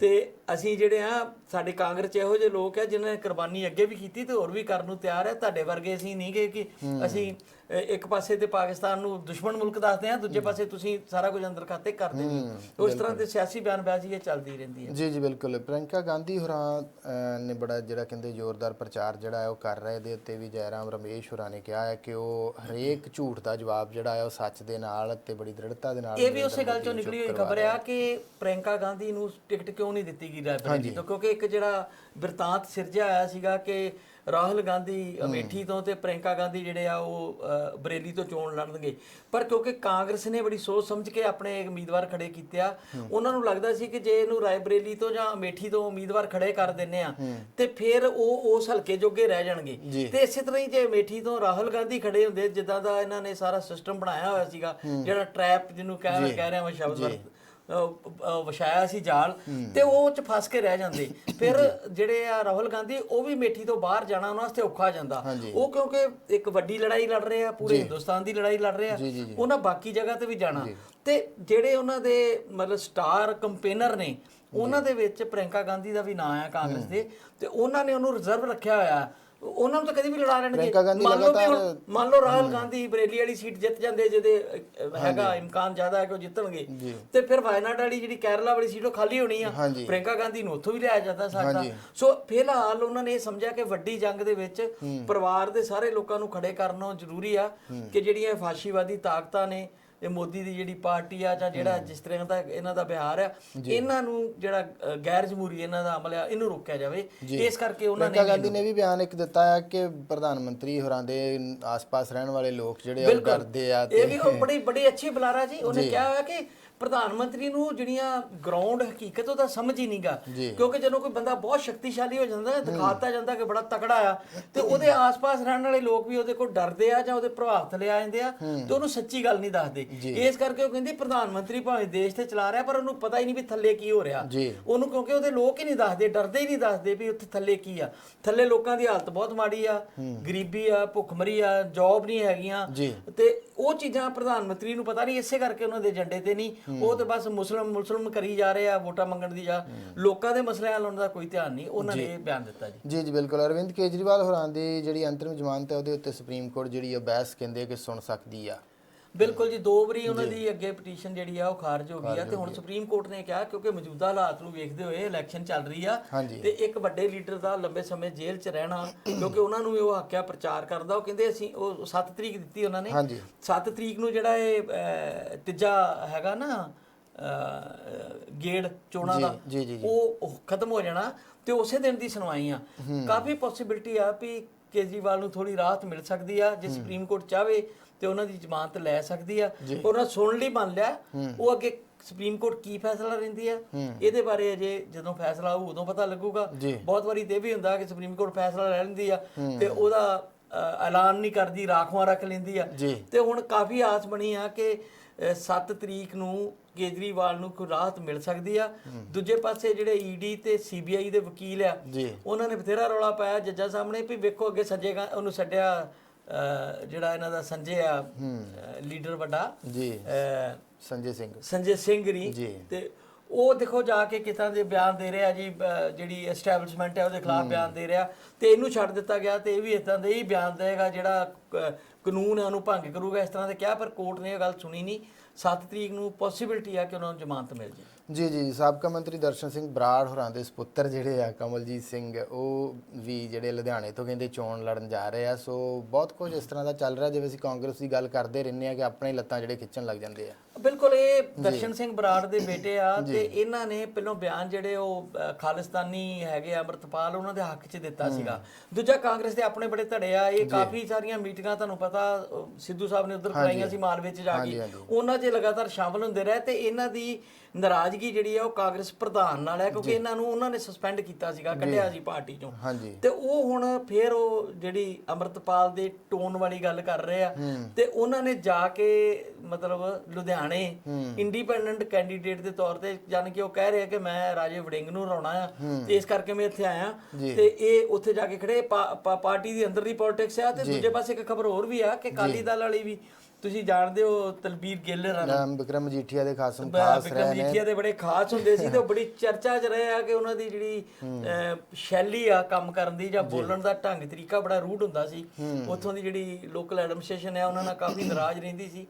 ਤੇ ਅਸੀਂ ਜਿਹੜੇ ਆ ਸਾਡੇ ਕਾਂਗਰਸ ਇਹੋ ਜਿਹੇ ਲੋਕ ਆ ਜਿਨ੍ਹਾਂ ਨੇ ਕੁਰਬਾਨੀ ਅੱਗੇ ਵੀ ਕੀਤੀ ਤੇ ਹੋਰ ਵੀ ਕਰਨ ਨੂੰ ਤਿਆਰ ਹੈ? ਤੁਹਾਡੇ ਵਰਗੇ ਅਸੀਂ ਨਹੀਂ ਗਏ ਕਿ ਅਸੀਂ ਇੱਕ ਪਾਸੇ ਤੇ ਪਾਕਿਸਤਾਨ ਨੂੰ ਦੁਸ਼ਮਣ ਮੁਲਕ ਦੱਸਦੇ ਆ ਦੂਜੇ ਪਾਸੇ ਤੁਸੀਂ ਸਾਰਾ ਕੁਝ ਅੰਦਰ ਖਾਤੇ ਕਰਦੇ ਨਹੀਂ ਉਹ ਇਸ ਤਰ੍ਹਾਂ ਦੇ ਸਿਆਸੀ ਬਿਆਨਬਾਜ਼ੀ ਇਹ ਚੱਲਦੀ ਰਹਿੰਦੀ ਹੈ। ਜੀ ਜੀ ਬਿਲਕੁਲ। ਪ੍ਰਿੰਕਾ ਗਾਂਧੀ ਹੋਰਾਂ ਨੇ ਬੜਾ ਜਿਹੜਾ ਕਹਿੰਦੇ ਜ਼ੋਰਦਾਰ ਪ੍ਰਚਾਰ ਜਿਹੜਾ ਹੈ ਉਹ ਕਰ ਰਹੇ ਦੇ ਉੱਤੇ ਵੀ ਜੈਰਾਮ ਰਮੇਸ਼ ਹੋਰਾਂ ਨੇ ਕਿਹਾ ਹੈ ਕਿ ਉਹ ਹਰੇਕ ਝੂਠ ਦਾ ਜਵਾਬ ਜਿਹੜਾ ਹੈ ਉਹ ਸੱਚ ਦੇ ਨਾਲ ਤੇ ਬੜੀ ਦ੍ਰਿੜਤਾ ਦੇ ਨਾਲ ਇਹ ਵੀ ਉਸੇ ਗੱਲ ਚੋਂ ਨਿਕਲੀ ਹੋਈ ਖਬਰ ਆ ਕਿ ਪ੍ਰਿੰਕਾ ਗਾਂਧੀ ਨੂੰ ਟਿਕਟ ਕਿਉਂ ਨਹੀਂ ਦਿੱਤੀ ਗਈ ਰਾਇਬਰੇਲੀ ਤੋਂ? ਕਿਉਂਕਿ ਇੱਕ ਜਿਹੜਾ ਬਿਰਤਾਂਤ ਸਿਰਜਿਆ ਆਇਆ ਸੀਗਾ ਕਿ ਰਾਹੁਲ ਗਾਂਧੀ ਅਮੇਠੀ ਤੋਂ ਤੇ ਪ੍ਰਿੰਕਾ ਗਾਂਧੀ ਜਿਹੜੇ ਆ ਉਹ ਬਰੇਲੀ ਤੋਂ ਚੋਣ ਲੜਨਗੇ। ਪਰ ਕਿਉਂਕਿ ਕਾਂਗਰਸ ਨੇ ਬੜੀ ਸੋਚ ਸਮਝ ਕੇ ਆਪਣੇ ਇੱਕ ਉਮੀਦਵਾਰ ਖੜੇ ਕੀਤੇ ਆ ਉਹਨਾਂ ਨੂੰ ਲੱਗਦਾ ਸੀ ਕਿ ਜੇ ਇਹਨੂੰ ਰਾਇਬਰੇਲੀ ਤੋਂ ਜਾਂ ਅਮੇਠੀ ਤੋਂ ਉਮੀਦਵਾਰ ਖੜੇ ਕਰ ਦਿੰਨੇ ਆ ਤੇ ਫਿਰ ਉਹ ਉਸ ਹਲਕੇ ਜੋਗੇ ਰਹਿ ਜਾਣਗੇ। ਤੇ ਇਸੇ ਤਰ੍ਹਾਂ ਹੀ ਜੇ ਅਮੇਠੀ ਤੋਂ ਰਾਹੁਲ ਗਾਂਧੀ ਖੜੇ ਹੁੰਦੇ ਜਿੱਦਾਂ ਦਾ ਇਹਨਾਂ ਨੇ ਸਾਰਾ ਸਿਸਟਮ ਬਣਾਇਆ ਹੋਇਆ ਸੀਗਾ ਜਿਹੜਾ ਟ੍ਰੈਪ ਜਿਹਨੂੰ ਕਹਿ ਕਹਿ ਰਿਹਾ ਮੈਂ ਸ਼ਬਦ ਵਰਤ ਵਿਛਾਇਆ ਸੀ ਜਾਲ ਤੇ ਉਹ ਚ ਫਸ ਕੇ ਰਹਿ ਜਾਂਦੇ। ਫਿਰ ਜਿਹੜੇ ਆ ਰਾਹੁਲ ਗਾਂਧੀ ਉਹ ਵੀ ਮੇਠੀ ਤੋਂ ਬਾਹਰ ਜਾਣਾ ਉਹਨਾਂ ਵਾਸਤੇ ਔਖਾ ਜਾਂਦਾ। ਉਹ ਕਿਉਂਕਿ ਇੱਕ ਵੱਡੀ ਲੜਾਈ ਲੜ ਰਹੇ ਆ ਪੂਰੇ ਹਿੰਦੁਸਤਾਨ ਦੀ ਲੜਾਈ ਲੜ ਰਹੇ ਆ। ਉਹਨਾਂ ਬਾਕੀ ਜਗ੍ਹਾ ਤੇ ਵੀ ਜਾਣਾ। ਤੇ ਜਿਹੜੇ ਉਹਨਾਂ ਦੇ ਮਤਲਬ ਸਟਾਰ ਕੰਪੇਨਰ ਨੇ ਉਹਨਾਂ ਦੇ ਵਿੱਚ ਪ੍ਰਿੰਕਾ ਗਾਂਧੀ ਦਾ ਵੀ ਨਾਂ ਆ ਕਾਂਗਰਸ ਦੇ। ਤੇ ਉਹਨਾਂ ਨੇ ਉਹਨੂੰ ਰਿਜ਼ਰਵ ਰੱਖਿਆ ਹੋਇਆ। ਉਹਨਾਂ ਨੂੰ ਤਾਂ ਕਦੀ ਵੀ ਲੜਾ ਲੈਣਗੇ। ਪ੍ਰਿਅੰਕਾ ਗਾਂਧੀ ਮੰਨ ਲਓ ਵੀ ਹੁਣ- ਲਗਾਤਾਰ- ਮੰਨ ਲਓ ਰਾਹੁਲ ਗਾਂਧੀ ਬਰੇਲੀ ਵਾਲੀ ਸੀਟ ਜਿੱਤ ਜਾਂਦੇ ਜਿਹਦੇ ਅਹ, ਹੈਗਾ ਇਮਕਾਨ ਜ਼ਿਆਦਾ ਹੈ ਕਿ ਉਹ ਜਿੱਤਣਗੇ। ਤੇ ਫਿਰ ਵਾਇਨਾਡ ਵਾਲੀ ਜਿਹੜੀ ਕੇਰਲਾ ਵਾਲੀ ਸੀਟ ਉਹ ਖਾਲੀ ਹੋਣੀ ਆ। ਹਾਂਜੀ। ਪ੍ਰਿੰਕਾ ਗਾਂਧੀ ਨੂੰ ਉੱਥੋਂ ਵੀ ਲਿਆ ਜਾਂਦਾ ਸਕਦਾ ਸੋ ਫਿਲਹਾਲ ਉਹਨਾਂ ਨੇ ਇਹ ਸਮਝਿਆ ਕਿ ਵੱਡੀ ਜੰਗ ਦੇ ਵਿੱਚ ਪਰਿਵਾਰ ਦੇ ਸਾਰੇ ਲੋਕਾਂ ਨੂੰ ਖੜੇ ਕਰਨਾ ਜ਼ਰੂਰੀ ਆ ਕਿ ਜਿਹੜੀਆਂ ਫਾਸ਼ੀਵਾਦੀ ਤਾਕਤਾਂ ਨੇ ਇਹ ਮੋਦੀ ਦੀ ਜਿਹੜੀ ਪਾਰਟੀ ਆ ਜਾਂ ਜਿਹੜਾ ਜਿਸ ਤਰ੍ਹਾਂ ਦਾ ਇਹਨਾਂ ਦਾ ਬਿਹਾਰ ਆ ਇਹਨਾਂ ਨੂੰ ਜਿਹੜਾ ਗੈਰ ਜਮਹੂਰੀ ਇਹਨਾਂ ਦਾ ਅਮਲ ਆ ਇਹਨੂੰ ਰੋਕਿਆ ਜਾਵੇ। ਇਸ ਕਰਕੇ ਉਹਨਾਂ ਨੇ ਗਾਂਧੀ ਨੇ ਵੀ ਬਿਆਨ ਇੱਕ ਦਿੱਤਾ ਹੈ ਕਿ ਪ੍ਰਧਾਨ ਮੰਤਰੀ ਹੋਰਾਂ ਦੇ ਆਸ-ਪਾਸ ਰਹਿਣ ਵਾਲੇ ਲੋਕ ਜਿਹੜੇ ਆ ਉਹ ਡਰਦੇ ਆ ਇਹ ਵੀ ਉਹ ਬੜੀ ਬੜੀ ਅੱਛੀ ਬੁਲਾਰਾ ਜੀ। ਉਹਨੇ ਕਿਹਾ ਹੋਇਆ ਕਿ ਪ੍ਰਧਾਨ ਮੰਤਰੀ ਨੂੰ ਜਿਹੜੀਆਂ ਗਰਾਊਂਡ ਹਕੀਕਤ ਉਹਦਾ ਸਮਝ ਹੀ ਨਹੀਂਗਾ। ਕਿਉਂਕਿ ਜਦੋਂ ਕੋਈ ਬੰਦਾ ਬਹੁਤ ਸ਼ਕਤੀਸ਼ਾਲੀ ਹੋ ਜਾਂਦਾ ਦਿਖਾਤਾ ਜਾਂਦਾ ਕਿ ਬੜਾ ਤਕੜਾ ਆ ਤੇ ਉਹਦੇ ਆਸ-ਪਾਸ ਰਹਿਣ ਵਾਲੇ ਲੋਕ ਵੀ ਉਹਦੇ ਕੋਲ ਡਰਦੇ ਆ ਜਾਂ ਉਹਦੇ ਪ੍ਰਭਾਵ ਥਲੇ ਆ ਜਾਂਦੇ ਆ ਤੇ ਉਹਨੂੰ ਸੱਚੀ ਗੱਲ ਨਹੀਂ ਦੱਸਦੇ। ਇਸ ਕਰਕੇ ਉਹ ਕਹਿੰਦੀ ਪ੍ਰਧਾਨ ਮੰਤਰੀ ਭਾਵੇਂ ਦੇਸ਼ ਤੇ ਚਲਾ ਰਿਹਾ ਪਰ ਉਹਨੂੰ ਪਤਾ ਹੀ ਨਹੀਂ ਵੀ ਥੱਲੇ ਕੀ ਹੋ ਰਿਹਾ। ਉਹਨੂੰ ਕਿਉਂਕਿ ਉਹਦੇ ਲੋਕ ਹੀ ਨਹੀਂ ਦੱਸਦੇ ਡਰਦੇ ਹੀ ਨਹੀਂ ਦੱਸਦੇ ਵੀ ਉੱਥੇ ਥੱਲੇ ਕੀ ਆ। ਥੱਲੇ ਲੋਕਾਂ ਦੀ ਹਾਲਤ ਬਹੁਤ ਮਾੜੀ ਆ ਗਰੀਬੀ ਆ ਭੁੱਖਮਰੀ ਆ ਜੌਬ ਨਹੀਂ ਹੈਗੀਆਂ। ਤੇ ਉਹ ਚੀਜ਼ਾਂ ਪ੍ਰਧਾਨ ਮੰਤਰੀ ਨੂੰ ਪਤਾ ਨਹੀਂ ਇਸੇ ਕਰਕੇ ਉਹਨਾਂ ਦੇ ਏਜੰਡੇ ਤੇ ਨਹੀਂ। ਉਹ ਤੇ ਬਸ ਮੁਸਲਮ ਮੁਸਲਮ ਕਰੀ ਜਾ ਰਹੇ ਆ ਵੋਟਾਂ ਮੰਗਣ ਦੀ ਜਾਂ ਲੋਕਾਂ ਦੇ ਮਸਲਿਆਂ ਵੱਲ ਉਹਨਾਂ ਦਾ ਕੋਈ ਧਿਆਨ ਨਹੀਂ ਉਹਨਾਂ ਨੇ ਇਹ ਬਿਆਨ ਦਿੱਤਾ ਜੀ। ਜੀ ਜੀ ਬਿਲਕੁਲ। ਅਰਵਿੰਦ ਕੇਜਰੀਵਾਲ ਹੋਰਾਂ ਦੀ ਜਿਹੜੀ ਅੰਤਰਿਮ ਜ਼ਮਾਨਤ ਹੈ ਉਹਦੇ ਉੱਤੇ ਸੁਪਰੀਮ ਕੋਰਟ ਜਿਹੜੀ ਆ ਬਹਿਸ ਕਹਿੰਦੇ ਕਿ ਸੁਣ ਸਕਦੀ ਆ। ਬਿਲਕੁਲ ਜੀ ਦੋ ਵਾਰੀ ਉਹਨਾਂ ਦੀ ਅੱਗੇ ਪਟੀਸ਼ਨ ਜਿਹੜੀ ਆ ਉਹ ਖਾਰਜ ਹੋ ਗਈ ਆ ਤੇ ਹੁਣ ਸੁਪਰੀਮ ਕੋਰਟ ਨੇ ਕਿਹਾ ਕਿਉਂਕਿ ਮੌਜੂਦਾ ਹਾਲਾਤ ਨੂੰ ਵੇਖਦੇ ਹੋਏ ਇਲੈਕਸ਼ਨ ਚੱਲ ਰਹੀ ਆ। ਤੇ ਇੱਕ ਵੱਡੇ ਲੀਡਰ ਦਾ ਲੰਬੇ ਸਮੇਂ ਜੇਲ੍ਹ 'ਚ ਰਹਿਣਾ ਕਿਉਂਕਿ ਉਹਨਾਂ ਨੂੰ ਉਹ ਹੱਕਿਆ ਪ੍ਰਚਾਰ ਕਰਦਾ ਉਹ ਕਹਿੰਦੇ ਅਸੀਂ ਉਹ 7 ਤਰੀਕ ਦਿੱਤੀ ਉਹਨਾਂ ਨੇ। ਹਾਂਜੀ। 7 ਤਰੀਕ ਨੂੰ ਜਿਹੜਾ ਇਹ ਤੀਜਾ ਹੈਗਾ ਨਾ ਗੇੜ ਚੋਣਾਂ ਦਾ। ਉਹ ਖਤਮ ਹੋ ਜਾਣਾ ਤੇ ਉਸੇ ਦਿਨ ਦੀ ਸੁਣਵਾਈ ਆ। ਕਾਫੀ ਪੋਸਿਬਿਲਿਟੀ ਆ ਵੀ ਕੇਜਰੀਵਾਲ ਨੂੰ ਥੋੜੀ ਰਾਹਤ ਮਿਲ ਸਕਦੀ ਆ ਜੇ ਸੁਪਰੀਮ ਕੋਰਟ ਚਾਵੇ ਤੇ ਉਹਨਾਂ ਦੀ ਜ਼ਮਾਨਤ ਲੈ ਸਕਦੀ ਆ। ਉਹਨਾਂ ਸੁਣ ਲਈ ਮੰਨ ਲਿਆ। ਉਹ ਅੱਗੇ ਸੁਪਰੀਮ ਕੋਰਟ ਕੀ ਫੈਸਲਾ ਲੈਂਦੀ ਆ? ਇਹਦੇ ਬਾਰੇ ਅਜੇ ਜਦੋਂ ਫੈਸਲਾ ਆਊ ਉਦੋਂ ਪਤਾ ਲੱਗੂਗਾ। ਬਹੁਤ ਵਾਰੀ ਤੇ ਵੀ ਹੁੰਦਾ ਕਿ ਸੁਪਰੀਮ ਕੋਰਟ ਫੈਸਲਾ ਲੈ ਲੈਂਦੀ ਆ ਤੇ ਉਹਦਾ ਐਲਾਨ ਨਹੀਂ ਕਰਦੀ ਰਾਖਵਾਂ ਰੱਖ ਲੈਂਦੀ ਆ। ਤੇ ਹੁਣ ਕਾਫੀ ਆਸ ਬਣੀ ਆ ਕਿ 7 ਤਰੀਕ ਨੂੰ ਕੇਜਰੀਵਾਲ ਨੂੰ ਕੋਈ ਰਾਹਤ ਮਿਲ ਸਕਦੀ ਆ। ਦੂਜੇ ਪਾਸੇ ਜਿਹੜੇ ਈਡੀ ਤੇ ਸੀਬੀਆਈ ਦੇ ਵਕੀਲ ਆ। ਉਹਨਾਂ ਨੇ ਬਥੇਰਾ ਰੌਲਾ ਪਾਇਆ ਜੱਜਾਂ ਸਾਹਮਣੇ ਵੀ ਵੇਖੋ ਅੱਗੇ ਸੰਜੇ ਗਾ- ਉਹਨੂੰ ਛੱਡਿਆ ਜਿਹੜਾ ਇਹਨਾਂ ਦਾ ਸੰਜੇ ਆ ਲੀਡਰ ਵੱਡਾ ਜੀ। ਸੰਜੇ ਸਿੰਘ। ਸੰਜੇ ਸਿੰਘ ਜੀ। ਤੇ ਉਹ ਦੇਖੋ ਜਾ ਕੇ ਕਿਸਾਂ ਦੇ ਬਿਆਨ ਦੇ ਰਿਹਾ ਜੀ ਜਿਹੜੀ ਐਸਟੈਬਲਿਸ਼ਮੈਂਟ ਹੈ ਉਹਦੇ ਖਿਲਾਫ ਬਿਆਨ ਦੇ ਰਿਹਾ ਤੇ ਇਹਨੂੰ ਛੱਡ ਦਿੱਤਾ ਗਿਆ ਤੇ ਇਹ ਵੀ ਇਦਾਂ ਦੇ ਹੀ ਬਿਆਨ ਦੇਗਾ ਜਿਹੜਾ ਕਾਨੂੰਨ ਹੈ ਉਹਨੂੰ ਭੰਗ ਕਰੂਗਾ ਇਸ ਤਰ੍ਹਾਂ ਦੇ ਕਿਹਾ ਪਰ ਕੋਰਟ ਨੇ ਇਹ ਗੱਲ ਸੁਣੀ ਨਹੀਂ 7 ਤਰੀਕ ਨੂੰ ਪੋਸਿਬਿਲਿਟੀ ਆ ਕਿ ਉਹਨਾਂ ਨੂੰ ਜ਼ਮਾਨਤ ਮਿਲ ਜੇ। ਜੀ ਜੀ ਸਾਬਕਾ ਮੰਤਰੀ ਦਰਸ਼ਨ ਸਿੰਘ ਬਰਾੜ ਹੋਰਾਂ ਦੇ ਸੁਪੁੱਤਰ ਜਿਹੜੇ ਆ ਕਮਲਜੀਤ ਸਿੰਘ ਉਹ ਵੀ ਜਿਹੜੇ ਲੁਧਿਆਣੇ ਤੋਂ ਕਹਿੰਦੇ ਚੋਣ ਲੜਨ ਜਾ ਰਹੇ ਆ। ਸੋ ਬਹੁਤ ਕੁਝ ਇਸ ਤਰ੍ਹਾਂ ਦਾ ਚੱਲ ਰਿਹਾ ਜਿਵੇਂ ਅਸੀਂ ਕਾਂਗਰਸ ਦੀ ਗੱਲ ਕਰਦੇ ਰਹਿੰਦੇ ਆ ਕਿ ਆਪਣੇ ਲੱਤਾਂ ਜਿਹੜੇ ਖਿੱਚਣ ਲੱਗ ਜਾਂਦੇ ਆ। ਬਿਲਕੁਲ ਇਹ ਦਰਸ਼ਨ ਸਿੰਘ ਬਰਾੜ ਦੇ ਬੇਟੇ ਆ ਤੇ ਇਹਨਾਂ ਨੇ ਪਹਿਲਾਂ ਬਿਆਨ ਜਿਹੜੇ ਉਹ ਖਾਲਿਸਤਾਨੀ ਹੈਗੇ ਆ ਅਮਰਤਪਾਲ ਉਹਨਾਂ ਦੇ ਹੱਕ 'ਚ ਦਿੱਤਾ ਸੀਗਾ। ਦੂਜਾ ਕਾਂਗਰਸ ਦੇ ਆਪਣੇ ਬੜੇ ਧੜੇ ਆ ਇਹ ਕਾਫੀ ਸਾਰੀਆਂ ਮੀਟਿੰਗਾਂ ਤੁਹਾਨੂੰ ਪਤਾ ਸਿੱਧੂ ਸਾਹਿਬ ਨੇ ਉਧਰ ਕਰਾਈਆਂ ਸੀ ਮਾਲਵੇ 'ਚ ਜਾ ਕੇ। ਉਹਨਾਂ 'ਚ ਲਗਾਤਾਰ ਸ਼ਾਮਲ ਹੁੰਦੇ ਰਹੇ ਤੇ ਇਹਨਾਂ ਦੀ ਨਾਰਾਜ਼ਗੀ ਜਿਹੜੀ ਆ ਉਹ ਕਾਂਗਰਸ ਪ੍ਰਧਾਨ ਨਾਲ ਹੈ ਕਿਉਂਕਿ ਇਹਨਾਂ ਨੂੰ ਉਹਨਾਂ ਨੇ ਸਸਪੈਂਡ ਕੀਤਾ ਸੀਗਾ ਕੱਢਿਆ ਸੀ ਪਾਰਟੀ ਚੋਂ। ਤੇ ਉਹ ਹੁਣ ਫੇਰ ਉਹ ਜਿਹੜੀ ਅਮਰਤਪਾਲ ਦੇ ਟੋਨ ਵਾਲੀ ਗੱਲ ਕਰ ਰਹੇ ਆ ਤੇ ਉਹਨਾਂ ਨੇ ਜਾ ਕੇ ਮਤਲਬ ਲੁਧਿਆਣੇ ਇੰਡੀਪੈਂਡੈਂਟ ਕੈਂਡੀਡੇਟ ਦੇ ਤੌਰ ਤੇ ਜਾਨ ਕਿ ਉਹ ਕਹਿ ਰਹੇ ਆ ਕਿ ਮੈਂ ਰਾਜੇ ਵੜਿੰਗ ਨੂੰ ਹਰਾਉਣਾ ਆ ਤੇ ਇਸ ਕਰਕੇ ਮੈਂ ਇੱਥੇ ਆਇਆ। ਤੇ ਇਹ ਉੱਥੇ ਜਾ ਕੇ ਖੜੇ ਪਾਰਟੀ ਦੀ ਅੰਦਰ ਦੀ ਪੋਲਿਟਿਕਸ ਆ ਤੇ ਦੂਜੇ ਪਾਸੇ ਇੱਕ ਖਬਰ ਹੋਰ ਵੀ ਆ ਕਿ ਕਾਲੀ ਦਲ ਵਾਲੀ ਵੀ ਤੁਸੀਂ ਜਾਣਦੇ ਹੋ ਤਲਬੀਰ ਗਿੱਲ ਰਾਂ ਨਾਮ ਵਿਕਰਮ ਮਜੀਠੀਆ ਦੇ ਖਾਸਮ ਖਾਸ ਵਿਕਰਮ ਜੀਠੀਆ ਦੇ ਬੜੇ ਖਾਸ ਹੁੰਦੇ ਸੀ ਤੇ ਉਹ ਬੜੀ ਚਰਚਾ 'ਚ ਰਹੇ ਆ ਕਿ ਉਹਨਾਂ ਦੀ ਜਿਹੜੀ ਸ਼ੈਲੀ ਆ ਕੰਮ ਕਰਨ ਦੀ ਜਾਂ ਬੋਲਣ ਦਾ ਢੰਗ ਤਰੀਕਾ ਬੜਾ ਰੂਡ ਹੁੰਦਾ ਸੀ। ਉੱਥੋਂ ਦੀ ਜਿਹੜੀ ਲੋਕਲ ਐਡਮਿਨਿਸਟ੍ਰੇਸ਼ਨ ਹੈ ਉਹਨਾਂ ਨਾਲ ਕਾਫੀ ਨਾਰਾਜ਼ ਰਹਿੰਦੀ ਸੀ।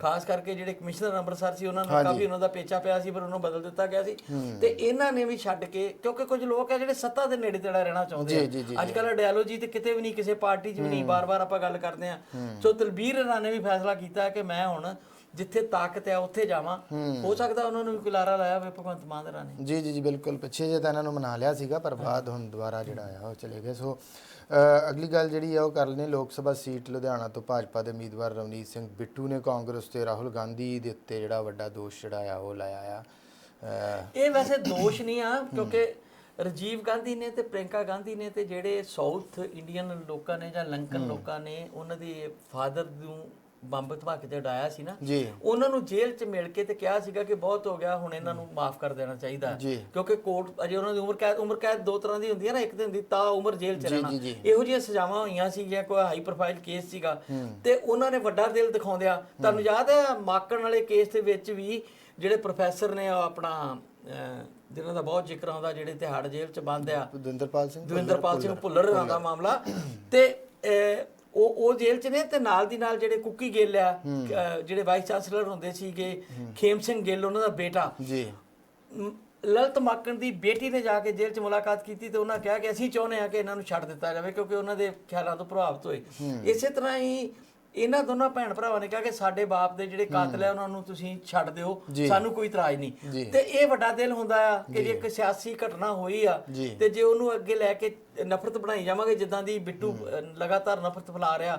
ਖਾਸ ਕਰਕੇ ਜਿਹੜੇ ਕਮਿਸ਼ਨਰ ਅੰਮ੍ਰਿਤਸਰ ਸੀ ਉਹਨਾਂ ਨਾਲ ਕਾਫੀ ਉਹਨਾਂ ਦਾ ਪੇਚਾ ਪਿਆ ਸੀ ਪਰ ਉਹਨੂੰ ਬਦਲ ਦਿੱਤਾ ਗਿਆ ਸੀ। ਤੇ ਇਹਨਾਂ ਨੇ ਵੀ ਛੱਡ ਕੇ ਕਿਉਂਕਿ ਕੁਝ ਲੋਕ ਆ ਜਿਹੜੇ ਸੱਤਾ ਦੇ ਨੇੜੇ ਤੇੜਾ ਰਹਿਣਾ ਚਾਹੁੰਦੇ ਆ। ਅੱਜ ਕੱਲ੍ਹ ਡਾਇਲੋਜੀ ਤੇ ਕਿਤੇ ਵੀ ਨਹੀਂ ਕਿਸੇ ਪਾਰਟੀ 'ਚ ਵੀ ਨਹੀਂ ਬਾਰ-ਬਾਰ ਆਪਾਂ ਗੱਲ ਕਰਦੇ ਆ। ਸੋ ਤਲਬੀਰ ਰਾਣਾ ਨੇ ਵੀ ਫੈਸਲਾ ਕੀਤਾ ਕਿ ਮੈਂ ਹੁਣ ਜਿੱਥੇ ਤਾਕਤ ਹੈ ਉੱਥੇ ਜਾਵਾਂ। ਹੋ। ਸਕਦਾ ਉਹਨਾਂ ਨੂੰ ਕੁਲਾਰਾ ਲਾਇਆ ਹੋਵੇ ਭਗਵੰਤ ਮਾਨ ਰਾਂ ਨੇ। ਜੀ ਜੀ ਜੀ ਬਿਲਕੁਲ। ਪਿੱਛੇ ਜੇ ਤਾਂ ਇਹਨਾਂ ਨੂੰ ਮਨਾ ਲਿਆ ਸੀਗਾ ਪਰ ਬਾਅਦ ਹੁਣ ਦੁਬਾਰਾ ਜਿਹੜਾ ਆ ਉਹ ਚਲੇ ਗਏ। ਸੋ ਅਗਲੀ ਗੱਲ ਜਿਹੜੀ ਆ ਉਹ ਕਰ ਲੈਣੇ ਲੋਕ ਸਭਾ ਸੀਟ ਲੁਧਿਆਣਾ ਤੋਂ ਭਾਜਪਾ ਦੇ ਉਮੀਦਵਾਰ ਰਵਨੀਤ ਸਿੰਘ ਬਿੱਟੂ ਨੇ ਕਾਂਗਰਸ ਤੇ ਰਾਹੁਲ ਗਾਂਧੀ ਦੇ ਉੱਤੇ ਜਿਹੜਾ ਵੱਡਾ ਦੋਸ਼ ਜਿਹੜਾ ਆ ਉਹ ਲਾਇਆ ਆ। ਇਹ ਵੈਸੇ ਦੋਸ਼ ਨਹੀਂ ਆ ਕਿਉਂਕਿ ਰਾਜੀਵ ਗਾਂਧੀ ਨੇ ਤੇ ਪ੍ਰਿੰਕਾ ਗਾਂਧੀ ਨੇ ਤੇ ਜਿਹੜੇ ਸਾਊਥ ਇੰਡੀਅਨ ਲੋਕਾਂ ਨੇ ਜਾਂ ਲੰਕਨ ਲੋਕਾਂ ਨੇ ਉਹਨਾਂ ਦੇ ਫਾਦਰ ਨੂੰ ਬੰਬ ਧਮਾਕੇ ਤੇ ਉਡਾਇਆ ਸੀ ਨਾ ਜੀ। ਉਹਨਾਂ ਨੂੰ ਜੇਲ੍ਹ 'ਚ ਮਿਲ ਕੇ ਤੇ ਕਿਹਾ ਸੀਗਾ ਕਿ ਬਹੁਤ ਹੋ ਗਿਆ ਹੁਣ ਇਹਨਾਂ ਨੂੰ ਮਾਫ ਕਰ ਦੇਣਾ ਚਾਹੀਦਾ। ਕਿਉਂਕਿ ਕੋਰਟ ਅਜੇ ਉਹਨਾਂ ਦੀ ਉਮਰ ਕੈਦ ਉਮਰ ਕੈਦ ਦੋ ਤਰ੍ਹਾਂ ਦੀ ਹੁੰਦੀ ਹੈ ਨਾ ਇੱਕ ਤੇ ਹੁੰਦੀ ਤਾਂ ਉਮਰ ਜੇਲ੍ਹ 'ਚ ਰਹਿਣਾ। ਇਹੋ ਜਿਹੀਆਂ ਸਜ਼ਾਵਾਂ ਹੋਈਆਂ ਸੀ ਜਾਂ ਕੋਈ ਹਾਈ ਪ੍ਰੋਫਾਈਲ ਕੇਸ ਸੀਗਾ। ਤੇ ਉਹਨਾਂ ਨੇ ਵੱਡਾ ਦਿਲ ਦਿਖਾਉਂਦਿਆ ਤੁਹਾਨੂੰ ਯਾਦ ਹੈ ਮਾਕਣ ਵਾਲੇ ਕੇਸ ਦੇ ਵਿੱਚ ਵੀ ਜਿਹੜੇ ਪ੍ਰੋਫੈਸਰ ਨੇ ਉਹ ਆਪਣਾ ਜਿਨ੍ਹਾਂ ਦਾ ਬਹੁਤ ਜ਼ਿਕਰ ਆਉਂਦਾ ਜਿਹੜੇ ਤਿਹਾੜ ਜੇਲ੍ਹ 'ਚ ਬੰਦ ਆ। ਦਵਿੰਦਰਪਾਲ ਸਿੰਘ ਦਵਿੰਦਰਪਾਲ ਸਿੰਘ ਭੁੱਲਰ। ਦਾ ਮਾਮਲਾ। ਤੇ ਉਹ ਉਹ ਜੇਲ੍ਹ 'ਚ ਨੇ ਤੇ ਨਾਲ ਦੀ ਨਾਲ ਜਿਹੜੇ ਕੁੱਕੀ ਗਿੱਲ ਆ ਜਿਹੜੇ ਵਾਈਸ ਚਾਂਸਲਰ ਹੁੰਦੇ ਸੀਗੇ ਖੇਮ ਸਿੰਘ ਗਿੱਲ ਉਹਨਾਂ ਦਾ ਬੇਟਾ। ਜੀ। ਲਲਿਤ ਮਾਕਣ ਦੀ ਬੇਟੀ ਨੇ ਜਾ ਕੇ ਜੇਲ੍ਹ 'ਚ ਮੁਲਾਕਾਤ ਕੀਤੀ ਤੇ ਉਹਨਾਂ ਕਿਹਾ ਕਿ ਅਸੀਂ ਚਾਹੁੰਦੇ ਹਾਂ ਕਿ ਇਹਨਾਂ ਨੂੰ ਛੱਡ ਦਿੱਤਾ ਜਾਵੇ ਕਿਉਂਕਿ ਉਹਨਾਂ ਦੇ ਖਿਆਲਾਂ ਤੋਂ ਪ੍ਰਭਾਵਿਤ ਹੋਏ। ਇਸੇ ਤਰ੍ਹਾਂ ਹੀ ਇਹਨਾਂ ਦੋਨਾਂ ਭੈਣ ਭਰਾਵਾਂ ਨੇ ਕਿਹਾ ਕਿ ਸਾਡੇ ਬਾਪ ਦੇ ਜਿਹੜੇ ਕਾਤਲ ਹੈ ਉਹਨਾਂ ਨੂੰ ਤੁਸੀਂ ਛੱਡ ਦਿਓ। ਸਾਨੂੰ ਕੋਈ ਇਤਰਾਜ਼ ਨਹੀਂ। ਤੇ ਇਹ ਵੱਡਾ ਦਿਲ ਹੁੰਦਾ ਆ ਕਿ ਜੇ ਇੱਕ ਸਿਆਸੀ ਘਟਨਾ ਹੋਈ ਆ। ਤੇ ਜੇ ਉਹਨੂੰ ਅੱਗੇ ਲੈ ਕੇ ਨਫ਼ਰਤ ਬਣਾਈ ਜਾਵਾਂਗੇ ਜਿੱਦਾਂ ਦੀ ਬਿੱਟੂ ਲਗਾਤਾਰ ਨਫ਼ਰਤ ਫੈਲਾ ਰਿਹਾ।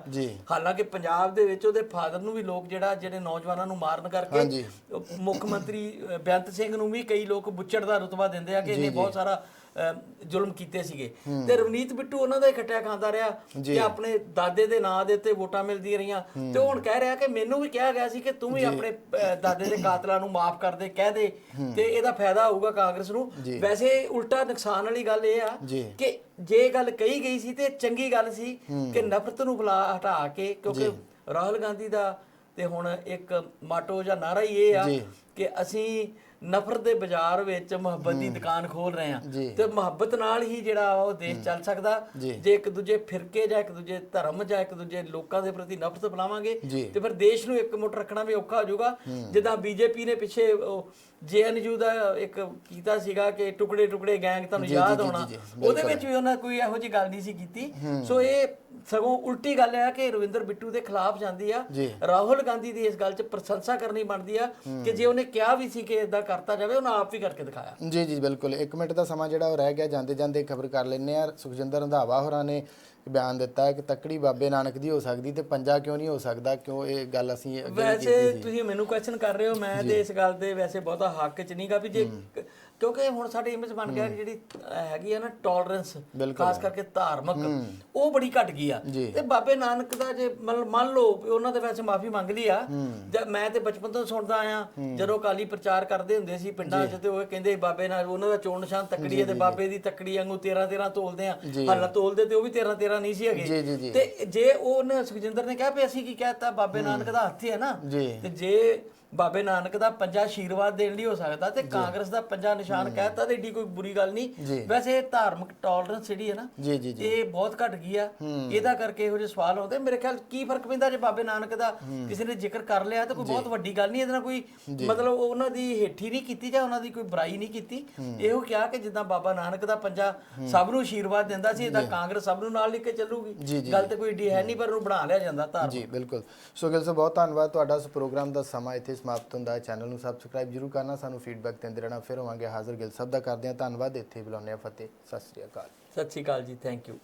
ਹਾਲਾਂਕਿ ਪੰਜਾਬ ਦੇ ਵਿੱਚ ਉਹਦੇ ਫਾਦਰ ਨੂੰ ਵੀ ਲੋਕ ਜਿਹੜਾ ਜਿਹੜੇ ਨੌਜਵਾਨਾਂ ਨੂੰ ਮਾਰਨ ਕਰਕੇ ਮੁੱਖ ਮੰਤਰੀ ਬੇਅੰਤ ਸਿੰਘ ਨੂੰ ਵੀ ਕਈ ਲੋਕ ਬੁੱਚੜ ਦਾ ਰੁਤਬਾ ਦਿੰਦੇ ਆ ਕਿ ਇਹਨੇ ਬਹੁਤ ਸਾਰਾ ਜ਼ੁਲਮ ਕੀਤੇ ਸੀਗੇ। ਤੇ ਰਵਨੀਤ ਬਿੱਟੂ ਉਹਨਾਂ ਦਾ ਖੱਟਿਆ ਖਾਂਦਾ ਰਿਹਾ ਕਿ ਆਪਣੇ ਦਾਦੇ ਦੇ ਨਾਂ ਦੇ ਉੱਤੇ ਵੋਟਾਂ ਮਿਲਦੀਆਂ ਰਹੀਆਂ। ਤੇ ਹੁਣ ਕਹਿ ਰਿਹਾ ਕਿ ਮੈਨੂੰ ਵੀ ਕਿਹਾ ਗਿਆ ਸੀ ਕਿ ਤੂੰ ਵੀ ਆਪਣੇ ਦਾਦੇ ਦੇ ਕਾਤਲਾਂ ਨੂੰ ਮਾਫ ਕਰ ਦੇ ਕਹਿ ਦੇ। ਤੇ ਇਹਦਾ ਫਾਇਦਾ ਹੋਊਗਾ ਕਾਂਗਰਸ ਨੂੰ। ਵੈਸੇ ਉਲਟਾ ਨੁਕਸਾਨ ਵਾਲੀ ਗੱਲ ਇਹ ਆ। ਕਿ ਜੇ ਗੱਲ ਕਹੀ ਗਈ ਸੀ ਤੇ ਚੰਗੀ ਗੱਲ ਸੀ ਕਿ ਨਫ਼ਰਤ ਨੂੰ ਫਲਾ ਹਟਾ ਕੇ ਕਿਉਂਕਿ ਰਾਹੁਲ ਗਾਂਧੀ ਦਾ ਤੇ ਹੁਣ ਇੱਕ ਮਾਟੋ ਜਾਂ ਨਾਰਾ ਹੀ ਇਹ ਆ। ਕਿ ਅਸੀਂ ਨਫ਼ਰਤ ਦੇ ਬਾਜ਼ਾਰ ਵਿੱਚ ਮੁਹੱਬਤ ਦੀ ਦੁਕਾਨ ਖੋਲ ਰਹੇ ਆ ਜੀ। ਤੇ ਮੁਹੱਬਤ ਨਾਲ ਹੀ ਜਿਹੜਾ ਉਹ ਦੇਸ਼ ਚੱਲ ਸਕਦਾ ਜੀ। ਜੇ ਇੱਕ ਦੂਜੇ ਫਿਰਕੇ ਜਾਂ ਇੱਕ ਦੂਜੇ ਧਰਮ ਜਾਂ ਇੱਕ ਦੂਜੇ ਲੋਕਾਂ ਦੇ ਪ੍ਰਤੀ ਨਫ਼ਰਤ ਫਲਾਵਾਂਗੇ ਜੀ। ਤੇ ਫਿਰ ਦੇਸ਼ ਨੂੰ ਇੱਕ ਮੁੱਠ ਰੱਖਣਾ ਵੀ ਔਖਾ ਹੋ ਜਾਊਗਾ ਜਿੱਦਾਂ ਬੀਜੇਪੀ ਨੇ ਪਿੱਛੇ ਜੇਐਨਯੂ ਦਾ ਇੱਕ ਕੀਤਾ ਸੀਗਾ ਕਿ ਟੁਕੜੇ ਟੁਕੜੇ ਗੈਂਗ ਤੁਹਾਨੂੰ ਯਾਦ ਜੀ, ਹੋਣਾ ਜੀ, ਉਹਦੇ ਵਿੱਚ ਵੀ ਉਹਨਾਂ ਕੋਈ ਇਹੋ ਜਿਹੀ ਗੱਲ ਨਹੀਂ ਸੀ ਕੀਤੀ। ਸੋ ਇਹ ਸਗੋਂ ਉਲਟੀ ਗੱਲ ਹੈ ਕਿ ਰਵਿੰਦਰ ਬਿੱਟੂ ਦੇ ਖਿਲਾਫ ਜਾਂਦੀ ਆ। ਜੀ। ਰਾਹੁਲ ਗਾਂਧੀ ਦੀ ਇਸ ਗੱਲ 'ਚ ਪ੍ਰਸ਼ੰਸਾ ਕਰਨੀ ਬਣਦੀ ਆ ਕਿ ਜੇ ਉਹਨੇ ਕਿਹਾ ਵੀ ਸੀ ਕਿ ਇਦਾਂ ਕਰਤਾ ਜਾਵੇ ਉਹਨਾਂ ਆਪ ਵੀ ਕਰਕੇ ਦਿਖਾਇਆ। ਜੀ ਜੀ ਬਿਲਕੁਲ। 1 ਮਿੰਟ ਦਾ ਸਮਾਂ ਜਿਹੜਾ ਉਹ ਰਹਿ ਗਿਆ ਜਾਂਦੇ ਜਾਂਦੇ ਖਬਰ ਕਰ ਲੈਂਦੇ ਆ। ਸੁਖਜਿੰਦਰ ਰੰਧਾਵਾ ਹੋਰਾਂ ਨੇ ਬਿਆਨ ਦਿੱਤਾ ਕਿ ਤੱਕੜੀ ਬਾਬੇ ਨਾਨਕ ਦੀ ਹੋ ਸਕਦੀ ਤੇ ਪੰਜਾ ਕਿਉਂ ਨਹੀਂ ਹੋ ਸਕਦਾ? ਕਿਉਂ ਇਹ ਗੱਲ ਅਸੀਂ ਅੱਗੇ ਵੈਸੇ ਤੁਸੀਂ ਮੈਨੂੰ ਕੁਐਸਚਨ ਕਰ ਰਹੇ ਹੋ ਮੈਂ ਤੇ ਇਸ ਗੱਲ ਦੇ ਵੈਸੇ ਬਹੁਤਾ ਹੱਕ ਚ ਨਹੀਂਗਾ ਵੀ ਜੇ ਕਿਉਂਕਿ ਹੁਣ ਸਾਡੀ ਇਮੇਜ ਬਣ ਗਿਆ ਕਿ ਜਿਹੜੀ ਹੈਗੀ ਆ ਨਾ ਟੋਲਰੈਂਸ ਖਾਸ ਕਰਕੇ ਧਾਰਮਿਕ ਉਹ ਬੜੀ ਘਟ ਗਈ ਆ। ਤੇ ਬਾਬੇ ਨਾਨਕ ਦਾ ਜੇ ਮੰਨ ਲਓ ਉਹਨਾਂ ਦੇ ਵੈਸੇ ਮਾਫੀ ਮੰਗ ਲਈ ਆ। ਜਦ ਮੈਂ ਤੇ ਬਚਪਨ ਤੋਂ ਸੁਣਦਾ ਆਇਆ ਜਦੋਂ ਕਾਲੀ ਪ੍ਰਚਾਰ ਕਰਦੇ ਹੁੰਦੇ ਸੀ ਪਿੰਡਾਂ 'ਚ ਤੇ ਉਹ ਕਹਿੰਦੇ ਬਾਬੇ ਨਾਲ ਉਹਨਾਂ ਦਾ ਚੋਣ ਨਿਸ਼ਾਨ ਤੱਕੜੀ ਹੈ ਤੇ ਬਾਬੇ ਦੀ ਤੱਕੜੀ ਵਾਂਗੂ 13 13 ਤੋਲਦੇ ਆ। ਹਾਲਾ ਤੋਲਦੇ ਤੇ ਉਹ ਵੀ 13 13 ਨਹੀਂ ਸੀ ਹੈਗੇ। ਤੇ ਜੇ ਉਹਨੇ ਸੁਖਜਿੰਦਰ ਨੇ ਕਿਹਾ ਵੀ ਅਸੀਂ ਕੀ ਕਹਿਤਾ ਬਾਬੇ ਨਾਨਕ ਦਾ ਹੱਥ ਹੀ ਨਾ। ਤੇ ਜੇ ਬਾਬੇ ਨਾਨਕ ਦਾ ਪੰਜਾ ਆਸ਼ੀਰਵਾਦ ਦੇਣ ਲਈ ਹੋ ਸਕਦਾ ਤੇ ਕਾਂਗਰਸ ਦਾ ਪੰਜਾ ਨਿਸ਼ਾਨ ਕਹਿਤਾ ਤੇ ਏਡੀ ਕੋਈ ਬੁਰੀ ਗੱਲ। ਨਹੀਂ। ਵੈਸੇ ਇਹ ਧਾਰਮਿਕ ਟੋਲਰੈਂਸ ਜਿਹੜੀ ਹੈ ਨਾ ਇਹ ਬਹੁਤ ਘਟ ਗਈ ਆ। ਇਹਦਾ ਕਰਕੇ ਇਹੋ ਜਿਹੇ ਸਵਾਲ ਆਉਂਦੇ। ਮੇਰੇ ਖਿਆਲ ਕੀ ਫ਼ਰਕ ਪੈਂਦਾ ਜੇ ਬਾਬੇ ਨਾਨਕ ਦਾ ਕਿਸੇ ਨੇ ਜ਼ਿਕਰ ਕਰ ਲਿਆ ਤਾਂ ਕੋਈ ਬਹੁਤ ਵੱਡੀ ਗੱਲ ਨਹੀਂ ਇਹਦੇ ਨਾਲ ਕੋਈ ਮਤਲਬ ਉਹਨਾਂ ਦੀ ਹੇਠੀ ਨਹੀਂ ਕੀਤੀ ਜਾਂ ਉਹਨਾਂ ਦੀ ਕੋਈ ਬੁਰਾਈ ਨਹੀਂ ਕੀਤੀ। ਇਹੋ ਕਿਹਾ ਕਿ ਜਿੱਦਾਂ ਬਾਬਾ ਨਾਨਕ ਦਾ ਪੰਜਾ ਸਭ ਨੂੰ ਆਸ਼ੀਰਵਾਦ ਦਿੰਦਾ ਸੀ ਇਦਾਂ ਕਾਂਗਰਸ ਸਭ ਨੂੰ ਨਾਲ ਲੈ ਕੇ ਚੱਲੂਗੀ। ਗੱਲ ਤੇ ਕੋਈ ਏਡੀ ਹੈ ਨਹੀਂ ਪਰ ਉਹਨੂੰ ਬਣਾ ਲਿਆ ਜਾਂਦਾ ਧਾਰਮਿਕ। ਜੀ ਬਿਲਕੁਲ। ਸੋ ਗਿਲ ਸਾਹਿਬ ਬਹੁਤ ਧੰਨਵਾਦ। ਤੁਹਾਡਾ ਇਸ ਪ੍ਰੋਗਰਾਮ ਦਾ ਸਮਾਂ ਇੱਥੇ ਸਮਾਪਤ ਹੁੰਦਾ ਹੈ ਚੈਨਲ ਨੂੰ ਸਬਸਕ੍ਰਾਈਬ ਜਰੂਰ ਕਰਨਾ। ਸਾਨੂੰ ਫੀਡਬੈਕ ਦਿੰਦੇ ਰਹਿਣਾ। ਫਿਰ ਹੋਵਾਂਗੇ ਹਾਜ਼ਰ ਗਿਲ ਸਭ ਦਾ ਕਰਦੇ ਹਾਂ। ਧੰਨਵਾਦ। ਇੱਥੇ ਹੀ ਬੁਲਾਉਂਦੇ ਹਾਂ। ਫਤਿਹ। ਸਤਿ ਸ੍ਰੀ ਅਕਾਲ। ਸਤਿ ਸ਼੍ਰੀ ਅਕਾਲ ਜੀ। Thank you